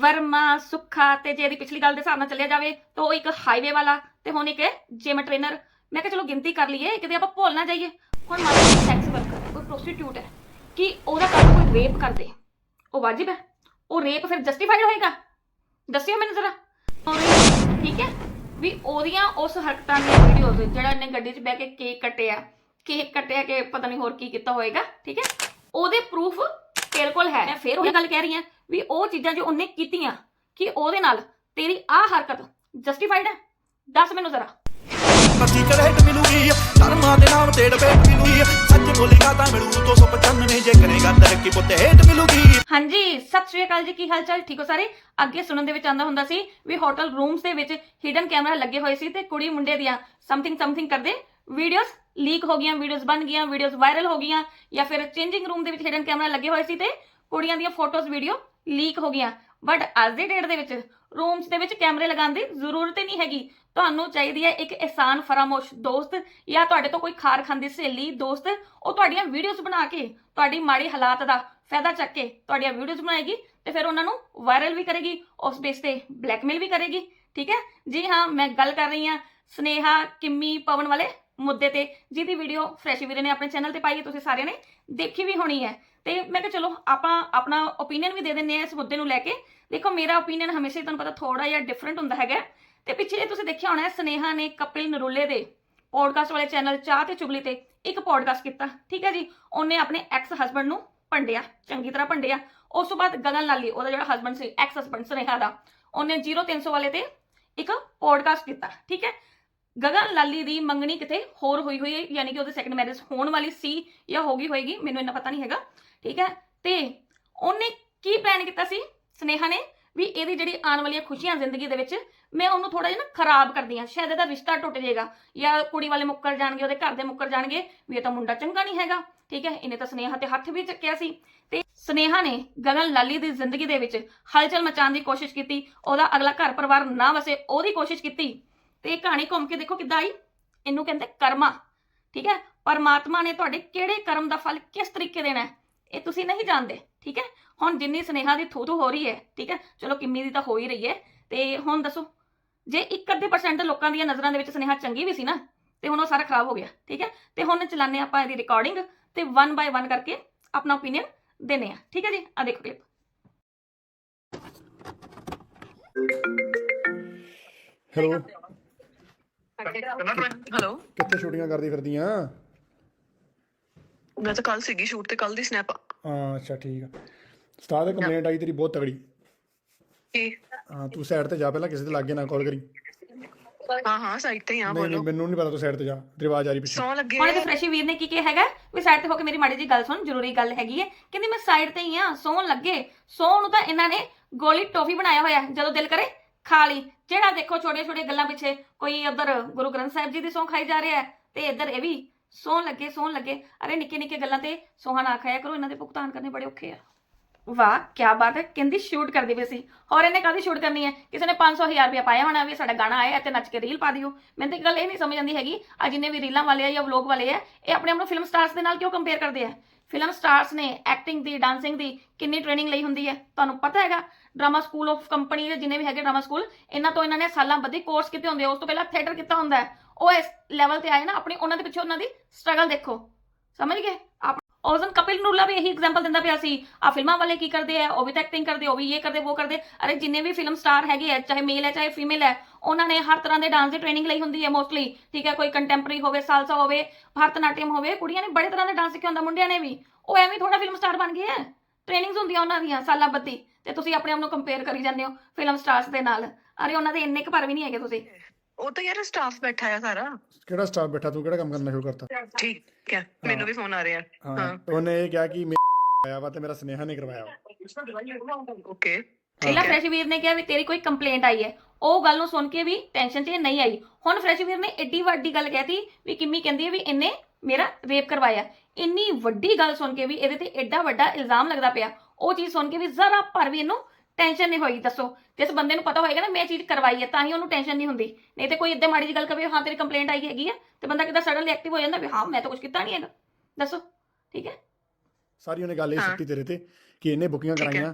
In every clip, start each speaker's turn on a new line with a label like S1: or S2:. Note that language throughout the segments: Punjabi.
S1: ਵਰਮਾ ਸੁੱਖਾ ਤੇ ਜੇ ਇਹਦੀ ਪਿਛਲੀ ਗੱਲ ਦੇ ਹਿਸਾਬ ਨਾਲ ਚੱਲਿਆ ਜਾਵੇ ਤਾਂ ਉਹ ਇੱਕ ਹਾਈਵੇ ਵਾਲਾ ਤੇ ਹੁਣ ਇੱਕ ਜਿਮ ਟ੍ਰੇਨਰ ਮੈਂ ਕਿਹਾ ਚਲੋ ਗਿਣਤੀ ਕਰ ਲਈਏ, ਕਿਤੇ ਆਪਾਂ ਭੁੱਲ ਨਾ ਜਾਈਏ। ਹੁਣ ਮੰਨ ਲਓ ਸੈਕਸ ਵਰਕਰ ਕੋਈ ਪ੍ਰੋਸਟੀਟਿਊਟ ਹੈ, ਕਿ ਉਹਦਾ ਕੰਮ ਕੋਈ ਰੇਪ ਕਰਦੇ ਉਹ ਵਾਜਿਬ ਹੈ? ਉਹ ਰੇਪ ਫਿਰ ਜਸਟੀਫਾਈਡ ਹੋਏਗਾ? ਦੱਸਿਓ ਮੈਨੂੰ ਜ਼ਰਾ। ਠੀਕ ਹੈ? ਵੀ ਉਹਦੀਆਂ ਉਸ ਹਰਕਤਾਂ ਦੀਆਂ ਵੀਡੀਓਜ਼ ਜਿਹੜਾ ਇਹਨੇ ਗੱਡੀ 'ਚ ਬਹਿ ਕੇ ਕੇਕ ਕੱਟਿਆ ਕੇਕ ਕੱਟਿਆ ਕਿ ਪਤਾ ਨਹੀਂ ਹੋਰ ਕੀ ਕੀਤਾ ਹੋਏਗਾ, ਠੀਕ ਹੈ? ਉਹਦੇ ਪ੍ਰੂਫ ਤੇਰੇ ਕੋਲ ਹੈ। ਮੈਂ ਫੇਰ ਉਹੀ ਗੱਲ ਕਹਿ ਰਹੀ ਹਾਂ ਵੀ ਉਹ ਚੀਜ਼ਾਂ ਜੋ ਉਹਨੇ ਕੀਤੀਆਂ ਕਿ ਉਹਦੇ ਨਾਲ ਤੇਰੀ ਆਹ ਹਰਕਤ ਜਸਟੀਫਾਈਡ ਹੈ। ਦੱਸ ਮੈਨੂੰ ਜ਼ਰਾ।
S2: ਮਰਜ਼ੀ ਕਰੇਟ ਮਿਲੂਗੀ ਧਰਮਾਂ ਦੇ ਨਾਮ ਤੇ ਡਬੇਟ ਮਿਲੂਗੀ ਸੱਚ ਬੋਲੇਗਾ ਤਾਂ ਮਿਲੂ 295 ਜੇ ਕਰੇਗਾ ਤਰੱਕੀ ਪੁੱਤੇ ਹੇਟ ਮਿਲੂਗੀ।
S1: ਹਾਂਜੀ ਸਤਿ ਸ਼੍ਰੀ ਅਕਾਲ ਜੀ ਕੀ ਹਾਲ ਚਾਲ ਠੀਕ ਹੋ ਸਾਰੇ? ਅੱਗੇ ਸੁਣਨ ਦੇ ਵਿੱਚ ਆਂਦਾ ਹੁੰਦਾ ਸੀ ਵੀ ਹੋਟਲ ਰੂਮਸ ਦੇ ਵਿੱਚ ਹਿਡਨ ਕੈਮਰਾ ਲੱਗੇ ਹੋਏ ਸੀ ਤੇ ਕੁੜੀ ਮੁੰਡੇ ਦੀਆਂ ਸਮਥਿੰਗ ਸਮਥਿੰਗ ਕਰਦੇ ਵੀਡੀਓਜ਼ ਲੀਕ ਹੋ ਗਈਆਂ ਵੀਡੀਓਜ਼ ਬਣ ਗਈਆਂ ਵੀਡੀਓਜ਼ ਵਾਇਰਲ ਹੋ ਗਈਆਂ, ਜਾਂ ਫਿਰ ਚੇਂਜਿੰਗ ਰੂਮ ਦੇ ਵਿੱਚ ਹਿਡਨ ਕੈਮਰਾ ਲੱਗੇ ਹੋਏ ਸੀ ਤੇ ਕੁੜੀਆਂ ਦੀਆਂ ਫੋਟੋਜ਼ ਵੀਡੀਓ ਲੀਕ ਹੋ ਗਈਆਂ। ਬਟ ਅੱਜ ਦੀ ਡੇਟ ਦੇ ਵਿੱਚ ਰੂਮਸ ਦੇ ਵਿੱਚ ਕੈਮਰੇ ਲਗਾਉਣ ਦੀ ਜ਼ਰੂਰਤ ਹੀ ਨਹੀਂ ਹੈਗੀ। ਤੁਹਾਨੂੰ ਚਾਹੀਦੀ ਹੈ ਇੱਕ ਇਹਸਾਨ ਫਰਾਮੋਸ਼ ਦੋਸਤ ਜਾਂ ਤੁਹਾਡੇ ਤੋਂ ਕੋਈ ਖਾਰ ਖਾਂਦੀ ਸਹੇਲੀ ਦੋਸਤ, ਉਹ ਤੁਹਾਡੀਆਂ ਵੀਡੀਓਜ਼ ਬਣਾ ਕੇ, ਤੁਹਾਡੀ ਮਾੜੀ ਹਾਲਾਤ ਦਾ ਫਾਇਦਾ ਚੱਕ ਕੇ ਤੁਹਾਡੀਆਂ ਵੀਡੀਓਜ਼ ਬਣਾਏਗੀ ਤੇ ਫਿਰ ਉਹਨਾਂ ਨੂੰ ਵਾਇਰਲ ਵੀ ਕਰੇਗੀ, ਉਸ ਬੇਸ ਤੇ ਬਲੈਕਮੇਲ ਵੀ ਕਰੇਗੀ। ਠੀਕ ਹੈ? ਜੀ ਹਾਂ, ਮੈਂ ਗੱਲ ਕਰ ਰਹੀ ਹਾਂ ਸਨੇਹਾ, ਕਿੰਮੀ, ਪਵਨ ਵਾਲੇ ਮੁੱਦੇ ਤੇ, ਜਿਹਦੀ ਵੀਡੀਓ ਫਰੈਸ਼ ਵੀਰੇ ਨੇ ਆਪਣੇ ਚੈਨਲ ਤੇ ਪਾਈ ਹੈ, ਤੁਸੀਂ ਸਾਰਿਆਂ ਨੇ ਦੇਖੀ ਵੀ ਹੋਣੀ ਹੈ। ਤੇ ਮੈਂ ਕਿਹਾ ਚਲੋ, ਆਪਾਂ ਆਪਣਾ ਓਪੀਨੀਅਨ ਵੀ ਦੇ ਦਿੰਨੇ ਆ ਇਸ ਮੁੱਦੇ ਨੂੰ ਲੈ ਕੇ। ਦੇਖੋ, ਮੇਰਾ ਓਪੀਨੀਅਨ ਹਮੇਸ਼ਾ ਹੀ ਤੁਹਾਨੂੰ ਪਤਾ ਥੋੜਾ ਜਿਹਾ ਡਿਫਰੈਂਟ ਹੁੰਦਾ ਹੈਗਾ ਤੇ ਪਿੱਛੇ ਤੁਸੀਂ ਦੇਖਿਆ ਹੋਣਾ ਹੈ, ਸਨੇਹਾ ਨੇ ਕਪਿਲ ਨਰੁੱਲੇ ਦੇ ਪੋਡਕਾਸਟ ਵਾਲੇ ਚੈਨਲ ਚਾਹ ਤੇ ਚੁਗਲੀ ਤੇ ਇੱਕ ਪੋਡਕਾਸਟ ਕੀਤਾ, ਠੀਕ ਹੈ ਜੀ? ਉਹਨੇ ਆਪਣੇ ਐਕਸ ਹਸਬੰਡ ਨੂੰ ਭੰਡਿਆ, ਚੰਗੀ ਤਰ੍ਹਾਂ ਭੰਡਿਆ। ਉਸ ਤੋਂ ਬਾਅਦ ਗਗਨ ਲਾਲੀ, ਉਹਦਾ ਜਿਹੜਾ ਹਸਬੰਡ ਸੀ ਐਕਸ ਹਸਬੰਡ ਸੁਨੇਹਾ ਦਾ, ਉਹਨੇ 0300 ਵਾਲੇ ਤੇ ਇੱਕ ਪੋਡਕਾਸਟ ਕੀਤਾ, ਠੀਕ ਹੈ? ਗਗਨ ਲਾਲੀ ਦੀ ਮੰਗਣੀ ਕਿਤੇ ਹੋਰ ਹੋਈ ਹੋਈ ਹੈ, ਯਾਨੀ ਕਿ ਉਹਦੇ ਸੈਕੰਡ ਮੈਰਿਜ ਹੋਣ ਵਾਲੀ ਸੀ ਜਾਂ ਹੋ ਗਈ ਹੋਏਗੀ, ਮੈਨੂੰ ਇੰਨਾ ਪਤਾ ਨਹੀਂ ਹੈਗਾ, ਠੀਕ ਹੈ? ਤੇ ਉਹਨੇ ਕੀ ਪਲਾਨ ਕੀਤਾ ਸੀ? ਸਨੇਹਾ ਨੇ ਵੀ ਇਹਦੀ ਜਿਹੜੀ ਆਉਣ ਵਾਲੀਆਂ ਖੁਸ਼ੀਆਂ ਜ਼ਿੰਦਗੀ ਦੇ ਵਿੱਚ ਮੈਂ ਉਹਨੂੰ ਥੋੜਾ ਜਿਹਾ ਨਾ ਖਰਾਬ ਕਰਦੀ ਆ ਸ਼ਾਇਦ ਇਹਦਾ ਰਿਸ਼ਤਾ ਟੁੱਟ ਜਾਏਗਾ ਜਾਂ ਕੁੜੀ ਵਾਲੇ ਮੁੱਕਰ ਜਾਣਗੇ, ਉਹਦੇ ਘਰ ਦੇ ਮੁੱਕਰ ਜਾਣਗੇ, ਵੀ ਇਹ ਤਾਂ ਮੁੰਡਾ ਚੰਗਾ ਨਹੀਂ ਹੈਗਾ, ਠੀਕ ਹੈ? ਇਹਨੇ ਤਾਂ ਸਨੇਹਾ ਤੇ ਹੱਥ ਵੀ ਚੱਕਿਆ ਸੀ। ਤੇ ਸਨੇਹਾ ਨੇ ਗਗਨ ਲਾਲੀ ਦੀ ਜ਼ਿੰਦਗੀ ਦੇ ਵਿੱਚ ਹਲਚਲ ਮਚਾਉਣ ਦੀ ਕੋਸ਼ਿਸ਼ ਕੀਤੀ, ਉਹਦਾ ਅਗਲਾ ਘਰ ਪਰਿਵਾਰ ਨਾ ਵਸੇ, ਉਹਦੀ ਕੋਸ਼ਿਸ਼ ਕੀਤੀ। ਤੇ ਕਹਾਣੀ ਘੁੰਮ ਕੇ ਦੇਖੋ ਕਿੱਦਾਂ ਆਈ। ਇਹਨੂੰ ਕਹਿੰਦੇ ਕਰਮਾ। ਠੀਕ ਹੈ? ਪਰਮਾਤਮਾ ਨੇ ਤੁਹਾਡੇ ਕਿਹੜੇ ਕਰਮ ਦਾ ਫਲ ਕਿਸ ਤਰੀਕੇ ਦੇਣਾ ਹੈ, ਇਹ ਤੁਸੀਂ ਨਹੀਂ ਜਾਣਦੇ। ਠੀਕ ਹੈ? ਹੁਣ ਜਿੰਨੀ ਸਨੇਹਾ ਦੀ ਥੂ ਥੂ ਹੋ ਰਹੀ ਹੈ, ਠੀਕ ਹੈ? ਚਲੋ ਕਿੰਨੀ ਦੀ ਤਾਂ ਹੋ ਹੀ ਰਹੀ ਹੈ। ਤੇ ਹੁਣ ਦੱਸੋ, ਜੇ 1% ਲੋਕਾਂ ਦੀਆਂ ਨਜ਼ਰਾਂ ਦੇ ਵਿੱਚ ਸਨੇਹਾ ਚੰਗੀ ਵੀ ਸੀ ਨਾ, ਤੇ ਹੁਣ ਉਹ ਸਾਰਾ ਖਰਾਬ ਹੋ ਗਿਆ। ਠੀਕ ਹੈ? ਤੇ ਹੁਣ ਚਲਾਨੇ ਆਪਾਂ ਇਹਦੀ ਰਿਕਾਰਡਿੰਗ ਤੇ 1 ਬਾਈ 1 ਕਰਕੇ ਆਪਣਾ ਓਪੀਨੀਅਨ ਦੇਨੇ ਆ ਠੀਕ ਹੈ ਜੀ? ਆ ਦੇਖੋ ਕਲਿੱਪ
S3: ਹੈਲੋ
S4: ਹੈਲੋ
S3: ਕਿੱਥੇ ਸ਼ੂਟਿੰਗਾਂ ਕਰਦੀ ਫਿਰਦੀਆਂ?
S4: ਮੈਂ ਤਾਂ ਕੱਲ ਸੀਗੀ ਸ਼ੂਟ ਤੇ ਕੱਲ ਦੀ ਸਨੈਪ
S3: ਹਾਂ ਅੱਛਾ ਠੀਕ ਆ। ਸਟਾਰ ਦੇ ਕੰਪਲੇਂਟ ਆਈ ਤੇਰੀ ਬਹੁਤ ਤਗੜੀ
S4: ਕੀ?
S3: ਹਾਂ ਤੂੰ ਸਾਈਡ ਤੇ ਜਾ ਪਹਿਲਾਂ ਕਿਸੇ ਦੇ ਲਾਗੇ ਨਾ ਕਾਲ ਕਰੀ।
S4: ਹਾਂ ਹਾਂ ਸਾਈਡ ਤੇ ਹੀ ਆ
S3: ਨਹੀਂ ਨਹੀਂ
S4: ਬੋਲੋ
S3: ਮੈਨੂੰ ਨਹੀਂ ਪਤਾ ਤੂੰ ਸਾਈਡ ਤੇ ਜਾ ਤੇਰੀ ਆਵਾਜ਼ ਆ ਰਹੀ ਪਿੱਛੇ।
S4: ਸੌ ਲੱਗੇ
S1: ਹੁਣ ਇਹਦੇ ਫਰੈਸ਼ੀ ਵੀਰ ਨੇ ਕੀ ਕਿਹਾ ਹੈਗਾ? ਵੀ ਸਾਈਡ ਤੇ ਹੋ ਕੇ ਮੇਰੀ ਮਾੜੀ ਜੀ ਗੱਲ ਸੁਣ ਜ਼ਰੂਰੀ ਗੱਲ ਹੈਗੀ ਹੈ। ਕਹਿੰਦੀ ਮੈਂ ਸਾਈਡ ਤੇ ਹੀ ਆ ਸੌਣ ਲੱਗੇ। ਸੌਣ ਨੂੰ ਤਾਂ ਇਹਨਾਂ ਨੇ ਗੋਲੀ ਟੋਫੀ ਬਣਾਇਆ ਹੋਇਆ ਹੈ। ਜਦੋਂ ਦਿਲ ਕਰੇ। ਖਾ ਲਈ। ਜਿਹੜਾ ਦੇਖੋ ਛੋਟੀਆਂ ਛੋਟੀਆਂ ਗੱਲਾਂ ਪਿੱਛੇ ਕੋਈ ਉਧਰ ਗੁਰੂ ਗ੍ਰੰਥ ਸਾਹਿਬ ਜੀ ਦੀ ਸੌਂ ਖਾਈ ਜਾ ਰਿਹਾ ਤੇ ਇੱਧਰ ਇਹ ਵੀ ਸੌਣ ਲੱਗੇ ਸੌਣ ਲੱਗੇ। ਅਰੇ ਨਿੱਕੇ ਨਿੱਕੇ ਗੱਲਾਂ ਤੇ ਸੌਹਾਂ ਨਾ ਖਾਇਆ ਕਰੋ, ਇਹਨਾਂ ਦੇ ਭੁਗਤਾਨ ਕਰਨੇ ਬੜੇ ਔਖੇ ਆ। ਵਾਹ ਕੀ ਬਾਤ ਹੈ, ਕਹਿੰਦੀ ਸ਼ੂਟ ਕਰਦੀ ਪਈ ਸੀ। ਹੋਰ ਇਹਨੇ ਕਾਹਦੀ ਸ਼ੂਟ ਕਰਨੀ ਹੈ? ਕਿਸੇ ਨੇ 500 ਹਜ਼ਾਰ ਰੁਪਇਆ ਪਾਇਆ ਹੋਣਾ ਵੀ ਸਾਡਾ ਗਾਣਾ ਆਇਆ ਤੇ ਨੱਚ ਕੇ ਰੀਲ ਪਾ ਦਿਓ। ਮੈਨੂੰ ਤਾਂ ਇੱਕ ਗੱਲ ਇਹ ਨਹੀਂ ਸਮਝ ਆਉਂਦੀ ਹੈਗੀ ਆ ਜਿੰਨੇ ਵੀ ਰੀਲਾਂ ਵਾਲੇ ਆ ਜਾਂ ਵਲੌਗ ਵਾਲੇ ਆ, ਇਹ ਆਪਣੇ ਆਪ ਨੂੰ ਫਿਲਮ ਸਟਾਰਸ ਦੇ ਨਾਲ ਕਿਉਂ ਕੰਪੇਅਰ ਕਰਦੇ ਆ? ਫਿਲਮ ਸਟਾਰਸ ਨੇ ਐਕਟਿੰਗ ਦੀ ਡਾਂਸਿੰਗ ਦੀ ਕਿੰਨੀ ਟ੍ਰੇਨਿੰਗ ਲਈ ਹੁੰਦੀ ਹੈ? ਤੁਹਾਨੂੰ ਪਤਾ ਹੈਗਾ ਡਰਾਮਾ ਸਕੂਲ ਆਫ ਕੰਪਨੀ ਦੇ ਜਿੰਨੇ ਵੀ ਹੈਗੇ ਡਰਾਮਾ ਸਕੂਲ, ਇਹਨਾਂ ਤੋਂ ਇਹਨਾਂ ਨੇ ਸਾਲਾਂ ਬੱਧੀ ਕੋਰਸ ਕੀਤੇ ਹੁੰਦੇ ਉਸ ਤੋਂ ਪਹਿਲਾਂ ਥੀਏਟਰ ਕੀਤਾ ਹੁੰਦਾ ਉਹ ਇਸ ਲੈਵਲ ਤੇ ਆਏ ਨਾ, ਆਪਣੀ ਉਹਨਾਂ ਦੇ ਪਿੱਛੇ ਉਹਨਾਂ ਦੀ ਸਟਰਗਲ ਦੇਖੋ। ਸਮਝ ਗਏ? ਆਪ ਉਸ ਕਪਿਲ ਨੂਰਲਾ ਵੀ ਇਹੀ ਐਗਜ਼ਾਮਪਲ ਦਿੰਦਾ ਪਿਆ ਸੀ। ਆ ਫਿਲਮਾਂ ਵਾਲੇ ਕੀ ਕਰਦੇ ਆ, ਉਹ ਵੀ ਤਾਂ ਐਕਟਿੰਗ ਕਰਦੇ, ਉਹ ਵੀ ਇਹ ਕਰਦੇ, ਉਹ ਕਰਦੇ। ਅਰੇ ਜਿੰਨੇ ਵੀ ਫਿਲਮ ਸਟਾਰ ਹੈਗੇ ਆ, ਚਾਹੇ ਮੇਲ ਹੈ ਚਾਹੇ ਫੀਮੇਲ ਹੈ ਉਹਨਾਂ ਨੇ ਹਰ ਤਰ੍ਹਾਂ ਦੇ ਡਾਂਸ ਦੀ ਟ੍ਰੇਨਿੰਗ ਲਈ ਹੁੰਦੀ ਹੈ ਮੋਸਟਲੀ ਠੀਕ ਹੈ, ਕੋਈ ਕੰਟੈਂਪਰਰੀ ਹੋਵੇ ਸਾਲਸਾ ਹੋਵੇ, ਭਰਤਨਾਟਿਅਮ ਹੋਵੇ, ਕੁੜੀਆਂ ਨੇ ਬੜੇ ਤਰ੍ਹਾਂ ਦੇ ਡਾਂਸ ਸਿੱਖਿਆ ਹੁੰਦਾ ਮੁੰਡਿਆਂ ਨੇ ਵੀ। ਉਹ ਐਵੇਂ ਥੋੜਾ ਫਿਲਮ ਸਟਾਰ ਬਣ ਗਏ ਆ। ਟ੍ਰੇਨਿੰਗਸ ਹੁੰਦੀਆਂ ਉਹਨਾਂ ਦੀਆਂ ਸਾਲਾਂ ਬੱਧੀ। ਤੇ ਤੁਸੀਂ ਆਪਣੇ ਆਪ ਨੂੰ ਕੰਪੇਅਰ ਕਰੀ ਜਾਂਦੇ ਹੋ ਫਿਲਮ ਸਟਾਰਸ ਦੇ ਨਾਲ। ਅਰੇ ਉਹਨਾਂ ਦੇ ਇੰਨੇ ਕੁ ਪਰ ਵੀ ਨਹੀਂ ਹੈਗੇ ਤੁਸੀਂ।
S4: ਉਹ ਤਾਂ ਯਾਰ ਸਟਾਫ ਬੈਠਾ ਆ ਸਾਰਾ।
S3: ਕਿਹੜਾ ਸਟਾਫ ਬੈਠਾ? ਤੂੰ ਕਿਹੜਾ ਕੰਮ ਕਰਨਾ ਸ਼ੁਰੂ ਕਰਤਾ?
S4: ਠੀਕ ਹੈ ਮੈਨੂੰ ਵੀ ਫੋਨ ਆ ਰਿਹਾ।
S3: ਹਾਂ।
S4: ਹਾਂ।
S3: ਉਹਨੇ ਇਹ ਕਿਹਾ ਕਿ ਮੈਂ ਆਇਆ ਵਾ ਤੇ ਮੇਰਾ ਸਨੇਹਾ ਨੇ ਕਰਵਾਇਆ
S4: ਓਕੇ
S1: ਪਹਿਲਾਂ ਫਰੈਸ਼ ਵੀਰ ਨੇ ਕਿਹਾ ਵੀ ਤੇਰੀ ਕੋਈ ਕੰਪਲੇਂਟ ਆਈ ਹੈ। ਉਹ ਗੱਲ ਨੂੰ ਸੁਣ ਕੇ ਵੀ ਟੈਨਸ਼ਨ 'ਚ ਇਹ ਨਹੀਂ ਆਈ। ਹੁਣ ਫਰੈਸ਼ ਵੀਰ ਨੇ ਐਡੀ ਵੱਡੀ ਗੱਲ ਕਹਿਤੀ ਵੀ ਕਿੰਮੀ ਕਹਿੰਦੀ ਹੈ ਵੀ ਇਹਨੇ ਮੇਰਾ ਰੇਪ ਕਰਵਾਇਆ। ਇੰਨੀ ਵੱਡੀ ਗੱਲ ਸੁਣ ਕੇ ਵੀ ਇਹਦੇ ਤੇ ਐਡਾ ਵੱਡਾ ਇਲਜ਼ਾਮ ਲੱਗਦਾ ਪਿਆ। ਉਹ ਚੀਜ਼ ਸੁਣ ਕੇ ਵੀ ਜ਼ਰਾ ਪਰ ਵੀ ਇਹਨੂੰ ਟੈਨਸ਼ਨ ਨਹੀਂ ਹੋਈ ਦੱਸੋ। ਜਿਸ ਬੰਦੇ ਨੂੰ ਪਤਾ ਹੋਏਗਾ ਨਾ ਮੈਂ ਇਹ ਚੀਜ਼ ਕਰਵਾਈ ਹੈ ਤਾਂ ਹੀ ਉਹਨੂੰ ਟੈਨਸ਼ਨ ਨਹੀਂ ਹੁੰਦੀ। ਨਹੀਂ ਤੇ ਕੋਈ ਇੱਦਾਂ ਮਾੜੀ ਜੀ ਗੱਲ ਕਵੇ ਹਾਂ ਤੇਰੀ ਕੰਪਲੇਂਟ ਆਈ ਹੈਗੀ ਹੈ ਤੇ ਬੰਦਾ ਕਿਦਾਂ ਸਡਨਲੀ ਐਕਟਿਵ ਹੋ ਜਾਂਦਾ ਵੀ ਹਾਂ ਮੈਂ ਤਾਂ ਕੁਝ ਕੀਤਾ ਨਹੀਂ ਹੈਗਾ। ਦੱਸੋ ਠੀਕ ਹੈ?
S3: ਸਾਰੀ ਉਹਨੇ ਗੱਲ ਇਹ। ਸਿੱਟੀ ਤੇਰੇ ਤੇ ਕਿ ਇਹਨੇ ਬੁਕਿੰਗਾਂ। ਕਰਾਈਆਂ।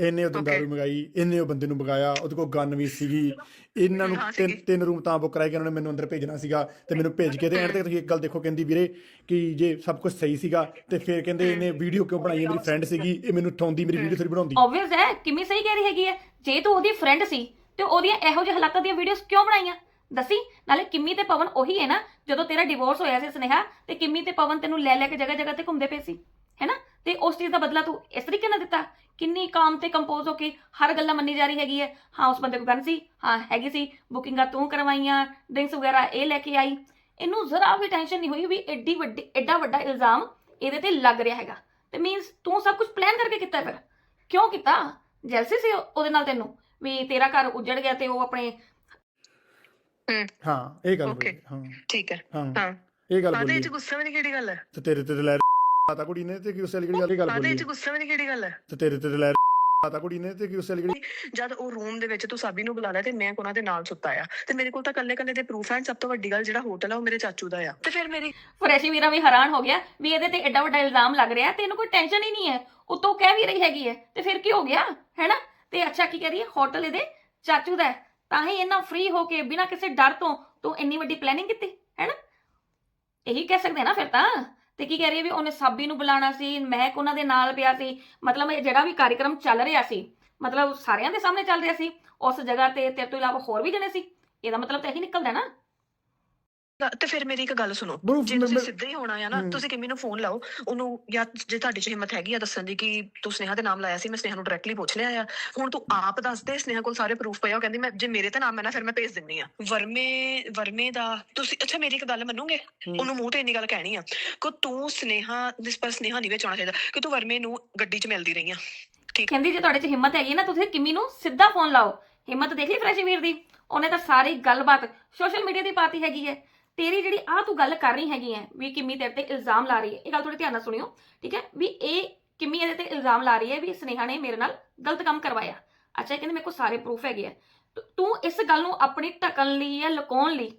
S3: ਇਹਨੇ ਉਹ. ਦਾਰੂ ਮੰਗਾਈ ਇਹਨੇ ਉਹ ਬੰਦੇ ਨੂੰ ਮੰਗਾਇਆ ਉਹਦੇ ਕੋਲ ਗਨ ਵੀ ਸੀਗੀ। ਇਹਨਾਂ ਨੂੰ ਤਿੰਨ। ਤਿੰਨ ਰੂਮ ਤਾਂ ਬੁੱਕ ਕਰਾਏ ਕਿ ਉਹਨਾਂ ਨੇ ਮੈਨੂੰ ਅੰਦਰ ਭੇਜਣਾ ਸੀਗਾ ਤੇ ਮੈਨੂੰ ਭੇਜ ਕੇ ਤੇ ਐਂਡ ਤੇ ਤੁਸੀਂ ਇੱਕ ਗੱਲ ਦੇਖੋ ਕਹਿੰਦੀ ਵੀਰੇ ਕਿ ਜੇ ਸਭ ਕੁਝ ਸਹੀ ਸੀਗਾ ਤੇ ਫਿਰ ਕਹਿੰਦੇ ਇਹਨੇ ਵੀਡੀਓ ਕਿਉਂ ਬਣਾਈ? ਹੈ ਮੇਰੀ ਫਰੈਂਡ ਸੀਗੀ ਇਹ ਮੈਨੂੰ ਠਾਉਂਦੀ ਮੇਰੀ ਵੀਡੀਓ ਥੋੜੀ ਬਣਾਉਂਦੀ।
S1: ਆਬਵੀਅਸ ਹੈ ਕਿੰਨੀ ਸਹੀ ਕਹਿ ਰਹੀ ਹੈਗੀ ਹੈ? ਜੇ ਤੂੰ ਉਹਦੀ ਫਰੈਂਡ ਸੀ ਤੇ ਉਹਦੀਆਂ ਇਹੋ ਜਿਹੇ ਹਾਲਾਤਾਂ ਦੀਆਂ ਵੀਡੀਓਜ਼ ਕਿਉਂ ਬਣਾਈਆਂ? ਦੱਸੀ ਨਾਲੇ ਕਿੰਮੀ ਤੇ ਪਵਨ ਉਹੀ ਹੈ ਨਾ ਜਦੋਂ ਤੇਰਾ ਡਿਵੋਰਸ ਹੋਇਆ ਸੀ ਸਨੇਹਾ ਤੇ ਕਿੰਮੀ ਤੇ ਪਵਨ ਤੈਨੂੰ ਲੈ ਲੈ ਕੇ ਜਗ੍ਹਾ ਜਗ੍ਹਾ ਤੇ ਘੁੰਮਦੇ ਪਏ ਸੀ। ਹੈਨਾ? ਤੇ ਉਸ ਚੀਜ਼ ਦਾ ਬਦਲਾ ਤੂੰ ਇਸ ਤਰੀਕੇ ਨਾਲ ਦਿੱਤਾ। ਕਿੰਨੀ ਕਾਮ ਤੇ ਕੰਪੋਜ਼ ਹੋ ਕੇ ਹਰ ਗੱਲਾਂ ਮੰਨੀ ਜਾ ਰਹੀ ਹੈਗੀ ਹੈ। ਹਾਂ ਉਸ ਬੰਦੇ ਕੋਲ ਗਨ ਸੀ ਹਾਂ ਹੈਗੀ ਸੀ। ਬੁਕਿੰਗਾਂ ਤੂੰ ਕਰਵਾਈਆਂ ਡਰਿੰਕਸ ਵਗੈਰਾ ਇਹ ਲੈ ਕੇ ਆਈ। ਇਹਨੂੰ ਜ਼ਰਾ ਵੀ ਟੈਨਸ਼ਨ ਨਹੀਂ ਹੋਈ ਵੀ ਐਡੀ ਵੱਡੀ ਐਡਾ ਵੱਡਾ ਇਲਜ਼ਾਮ ਇਹਦੇ ਤੇ ਲੱਗ ਰਿਹਾ ਹੈਗਾ। ਤੇ ਮੀਨਸ ਤੂੰ ਸਭ ਕੁਝ ਪਲਾਨ ਕਰਕੇ ਕੀਤਾ ਫਿਰ। ਕਿਉਂ ਕੀਤਾ? ਜੈਲਸੀ ਸੀ ਉਹ- ਉਹਦੇ ਨਾਲ ਤੈਨੂੰ। ਵੀ ਤੇਰਾ ਘਰ ਉਜੜ ਗਿਆ ਤੇ ਉਹ ਆਪਣੇ
S3: ਹਾਂ। ਇਹ ਗੱਲ. ਬੋਲੀ ਹਾਂ।
S4: ਠੀਕ ਹੈ।
S3: ਹਾਂ। ਇਹ ਗੱਲ ਬੋਲੀ
S4: ਚ ਗੁੱਸਾ ਵੀ ਨਹੀਂ ਕਿਹੜੀ ਗੱਲ ਹੈ?
S3: ਤੇ ਤੇਰੇ ਤੇ ਤਾਂ ਲੈ ਆਤਾ ਕੁੜੀ ਨੇ ਤੇ ਕਿ ਉਸੇ ਵਾਲੀ ਕਿਹੜੀ ਗੱਲ ਗੱਲ ਬੋਲੀ?
S4: ਚ ਗੁੱਸਾ ਵੀ ਨਹੀਂ ਕਿਹੜੀ ਗੱਲ ਹੈ?
S3: ਤੇ ਤੇਰੇ ਤੇ ਤਾਂ ਲੈ ਆਤਾ ਕੁੜੀ ਨੇ ਤੇ ਕਿ ਉਸੇ ਵਾਲੀ ਕਿਹੜੀ
S4: ਜਦ ਉਹ ਰੂਮ ਦੇ ਵਿੱਚ ਤੂੰ ਸਾਬੀ ਨੂੰ ਬੁਲਾ ਲਿਆ ਤੇ ਮੈਂ ਉਹਨਾਂ ਦੇ ਨਾਲ ਸੁੱਤਾ ਆ। ਤੇ ਮੇਰੇ ਕੋਲ ਤਾਂ ਕੱਲੇ ਕੱਲੇ ਦੇ ਪ੍ਰੂਫ ਹਨ ਸਭ ਤੋਂ ਵੱਡੀ ਗੱਲ ਜਿਹੜਾ ਹੋਟਲ ਆ ਉਹ ਮੇਰੇ ਚਾਚੂ ਦਾ ਆ। ਤੇ ਫਿਰ ਮੇਰੀ
S1: ਫਰੈਸ਼ੀ ਵੀਰਾ ਵੀ ਹੈਰਾਨ ਹੋ ਗਿਆ ਵੀ ਇਹਦੇ ਤੇ ਐਡਾ ਵੱਡਾ ਇਲਜ਼ਾਮ ਲੱਗ ਰਿਹਾ ਤੇ ਇਹਨੂੰ ਕੋਈ ਟੈਨਸ਼ਨ ਹੀ ਨਹੀਂ ਹੈ। ਉਤੋਂ ਕਹਿ ਵੀ ਰਹੀ ਹੈਗੀ ਹੈ ਤੇ ਫਿਰ ਕੀ ਹੋ ਗਿਆ ਹੈਨਾ? ਤੇ ਅੱਛਾ ਕੀ ਕਰੀਏ ਹੋਟਲ ਇਹਦੇ ਚਾਚੂ ਦਾ ਹੈ। ਤਾਂ ਹੀ ਇਹਨਾਂ ਫ੍ਰੀ ਹੋ ਕੇ ਬਿਨਾਂ ਕਿਸੇ ਡਰ ਤੋਂ ਤੂੰ ਇੰਨੀ ਵੱਡੀ ਪਲੈਨਿੰਗ ਕੀਤੀ ਹੈਨਾ? ਇਹੀ ਕਹਿ ਸਕਦੇ ਆ ਨਾ ਫਿਰ ਤਾਂ। ਤੇ ਕੀ ਕਹਿ ਰਹੀ ਹੈ ਵੀ ਉਹਨੇ ਸਾਬੀ ਨੂੰ ਬੁਲਾਣਾ ਸੀ, ਮਹਿਕ ਉਹਨਾਂ ਦੇ ਨਾਲ ਪਿਆ ਸੀ, ਮਤਲਬ ਇਹ ਜਿਹੜਾ ਵੀ ਕਾਰਜਕ੍ਰਮ ਚੱਲ ਰਿਹਾ ਸੀ, ਮਤਲਬ ਸਾਰਿਆਂ ਦੇ ਸਾਹਮਣੇ ਚੱਲ ਰਿਹਾ ਸੀ, ਉਸ ਜਗ੍ਹਾ ਤੇ ਤੇਰੇ ਤੋਂ ਇਲਾਵਾ ਹੋਰ ਵੀ ਜਣੇ ਸੀ, ਇਹਦਾ ਮਤਲਬ ਤਾਂ ਇਹੀ ਨਿਕਲਦਾ ਨਾ।
S4: ਤੇ ਫਿਰ ਮੇਰੀ ਇੱਕ ਗੱਲ ਸੁਣੋ ਜੇ ਤੁਸੀਂ ਸਿੱਧੇ ਹੀ ਹੋਣਾ ਆ ਨਾ। ਤੁਸੀਂ ਕਿੰਮੀ ਨੂੰ ਫੋਨ ਲਾਓ ਉਹਨੂੰ ਜਾਂ ਜੇ ਤੁਹਾਡੀ ਚ ਹਿੰਮਤ ਹੈਗੀ ਆ ਦੱਸਣ ਦੀ ਕਿ ਤੂੰ ਸਨੇਹਾ ਦੇ ਨਾਮ ਲਾਇਆ ਸੀ ਮੈਂ ਸਨੇਹਾ ਨੂੰ ਡਾਇਰੈਕਟਲੀ ਪੁੱਛ ਲਿਆ ਆ। ਹੁਣ ਤੂੰ ਆਪ ਦੱਸ ਦੇ ਸਨੇਹਾ ਕੋਲ ਸਾਰੇ ਪ੍ਰੂਫ ਪਏ ਆ ਉਹ ਕਹਿੰਦੀ ਮੈਂ ਜੇ ਮੇਰੇ ਤੇ ਨਾਮ ਹੈ ਨਾ ਫਿਰ ਮੈਂ ਭੇਜ ਦਿੰਨੀ ਆ। ਵਰਮੇ ਵਰਮੇ ਦਾ ਤੁਸੀਂ ਅੱਛਾ ਮੇਰੀ ਇੱਕ ਗੱਲ ਮੰਨੋਗੇ। ਉਹਨੂੰ ਮੂੰਹ ਤੇ ਇੰਨੀ ਗੱਲ ਕਹਿਣੀ ਆ ਕਿ ਤੂੰ ਸਨੇਹਾ ਜਿਸ ਪਰ ਸਨੇਹਾ ਨਹੀਂ ਵਿੱਚ ਆਉਣਾ ਚਾਹੀਦਾ ਕਿ ਤੂੰ ਵਰਮੇ ਨੂੰ ਗੱਡੀ 'ਚ ਮਿਲਦੀ ਰਹੀ ਆ
S1: ਕਹਿੰਦੀ ਜੇ ਤੁਹਾਡੇ 'ਚ ਹਿੰਮਤ ਹੈਗੀ ਨਾ ਤੁਸੀਂ ਕਿੰਮੀ ਨੂੰ ਸਿੱਧਾ ਫੋਨ ਲਾਓ। ਹਿੰਮਤ ਦੇਖ ਲਈ ਫਰੈਸ਼ੀ ਵੀਰ ਦੀ? ਉਹਨੇ ਤਾਂ ਸਾਰੀ ਗੱਲਬਾਤ ਸੋਸ਼ਲ ਮੀਡੀਆ ਦੀ ਪਾਤੀ ਹੈਗੀ ਹੈ। ਤੇਰੀ ਜਿਹੜੀ ਆ ਤੂੰ ਗੱਲ ਕਰ ਰਹੀ ਹੈਗੀ ਹੈ ਵੀ ਕਿੰਮੀ ਤੇਰੇ ਤੇ ਇਲਜ਼ਾਮ ਲਾ ਰਹੀ ਹੈ, ਇਹ ਗੱਲ ਥੋੜੀ ਧਿਆਨ ਨਾਲ ਸੁਣਿਓ, ਠੀਕ ਹੈ? ਵੀ ਇਹ ਕਿੰਮੀ ਇਹਦੇ ਤੇ ਇਲਜ਼ਾਮ ਲਾ ਰਹੀ ਹੈ ਵੀ ਸਨੇਹਾ ਨੇ ਮੇਰੇ ਨਾਲ ਗਲਤ ਕੰਮ ਕਰਵਾਇਆ। ਅੱਛਾ, ਇਹ ਕਹਿੰਦੇ ਮੇਰੇ ਕੋਲ ਸਾਰੇ ਪ੍ਰੂਫ ਹੈਗੇ ਆ। ਤੂੰ- ਇਸ ਗੱਲ ਨੂੰ ਆਪਣੀ ਢਕਣ ਲਈ ਜਾਂ ਲੁਕਾਉਣ ਲਈ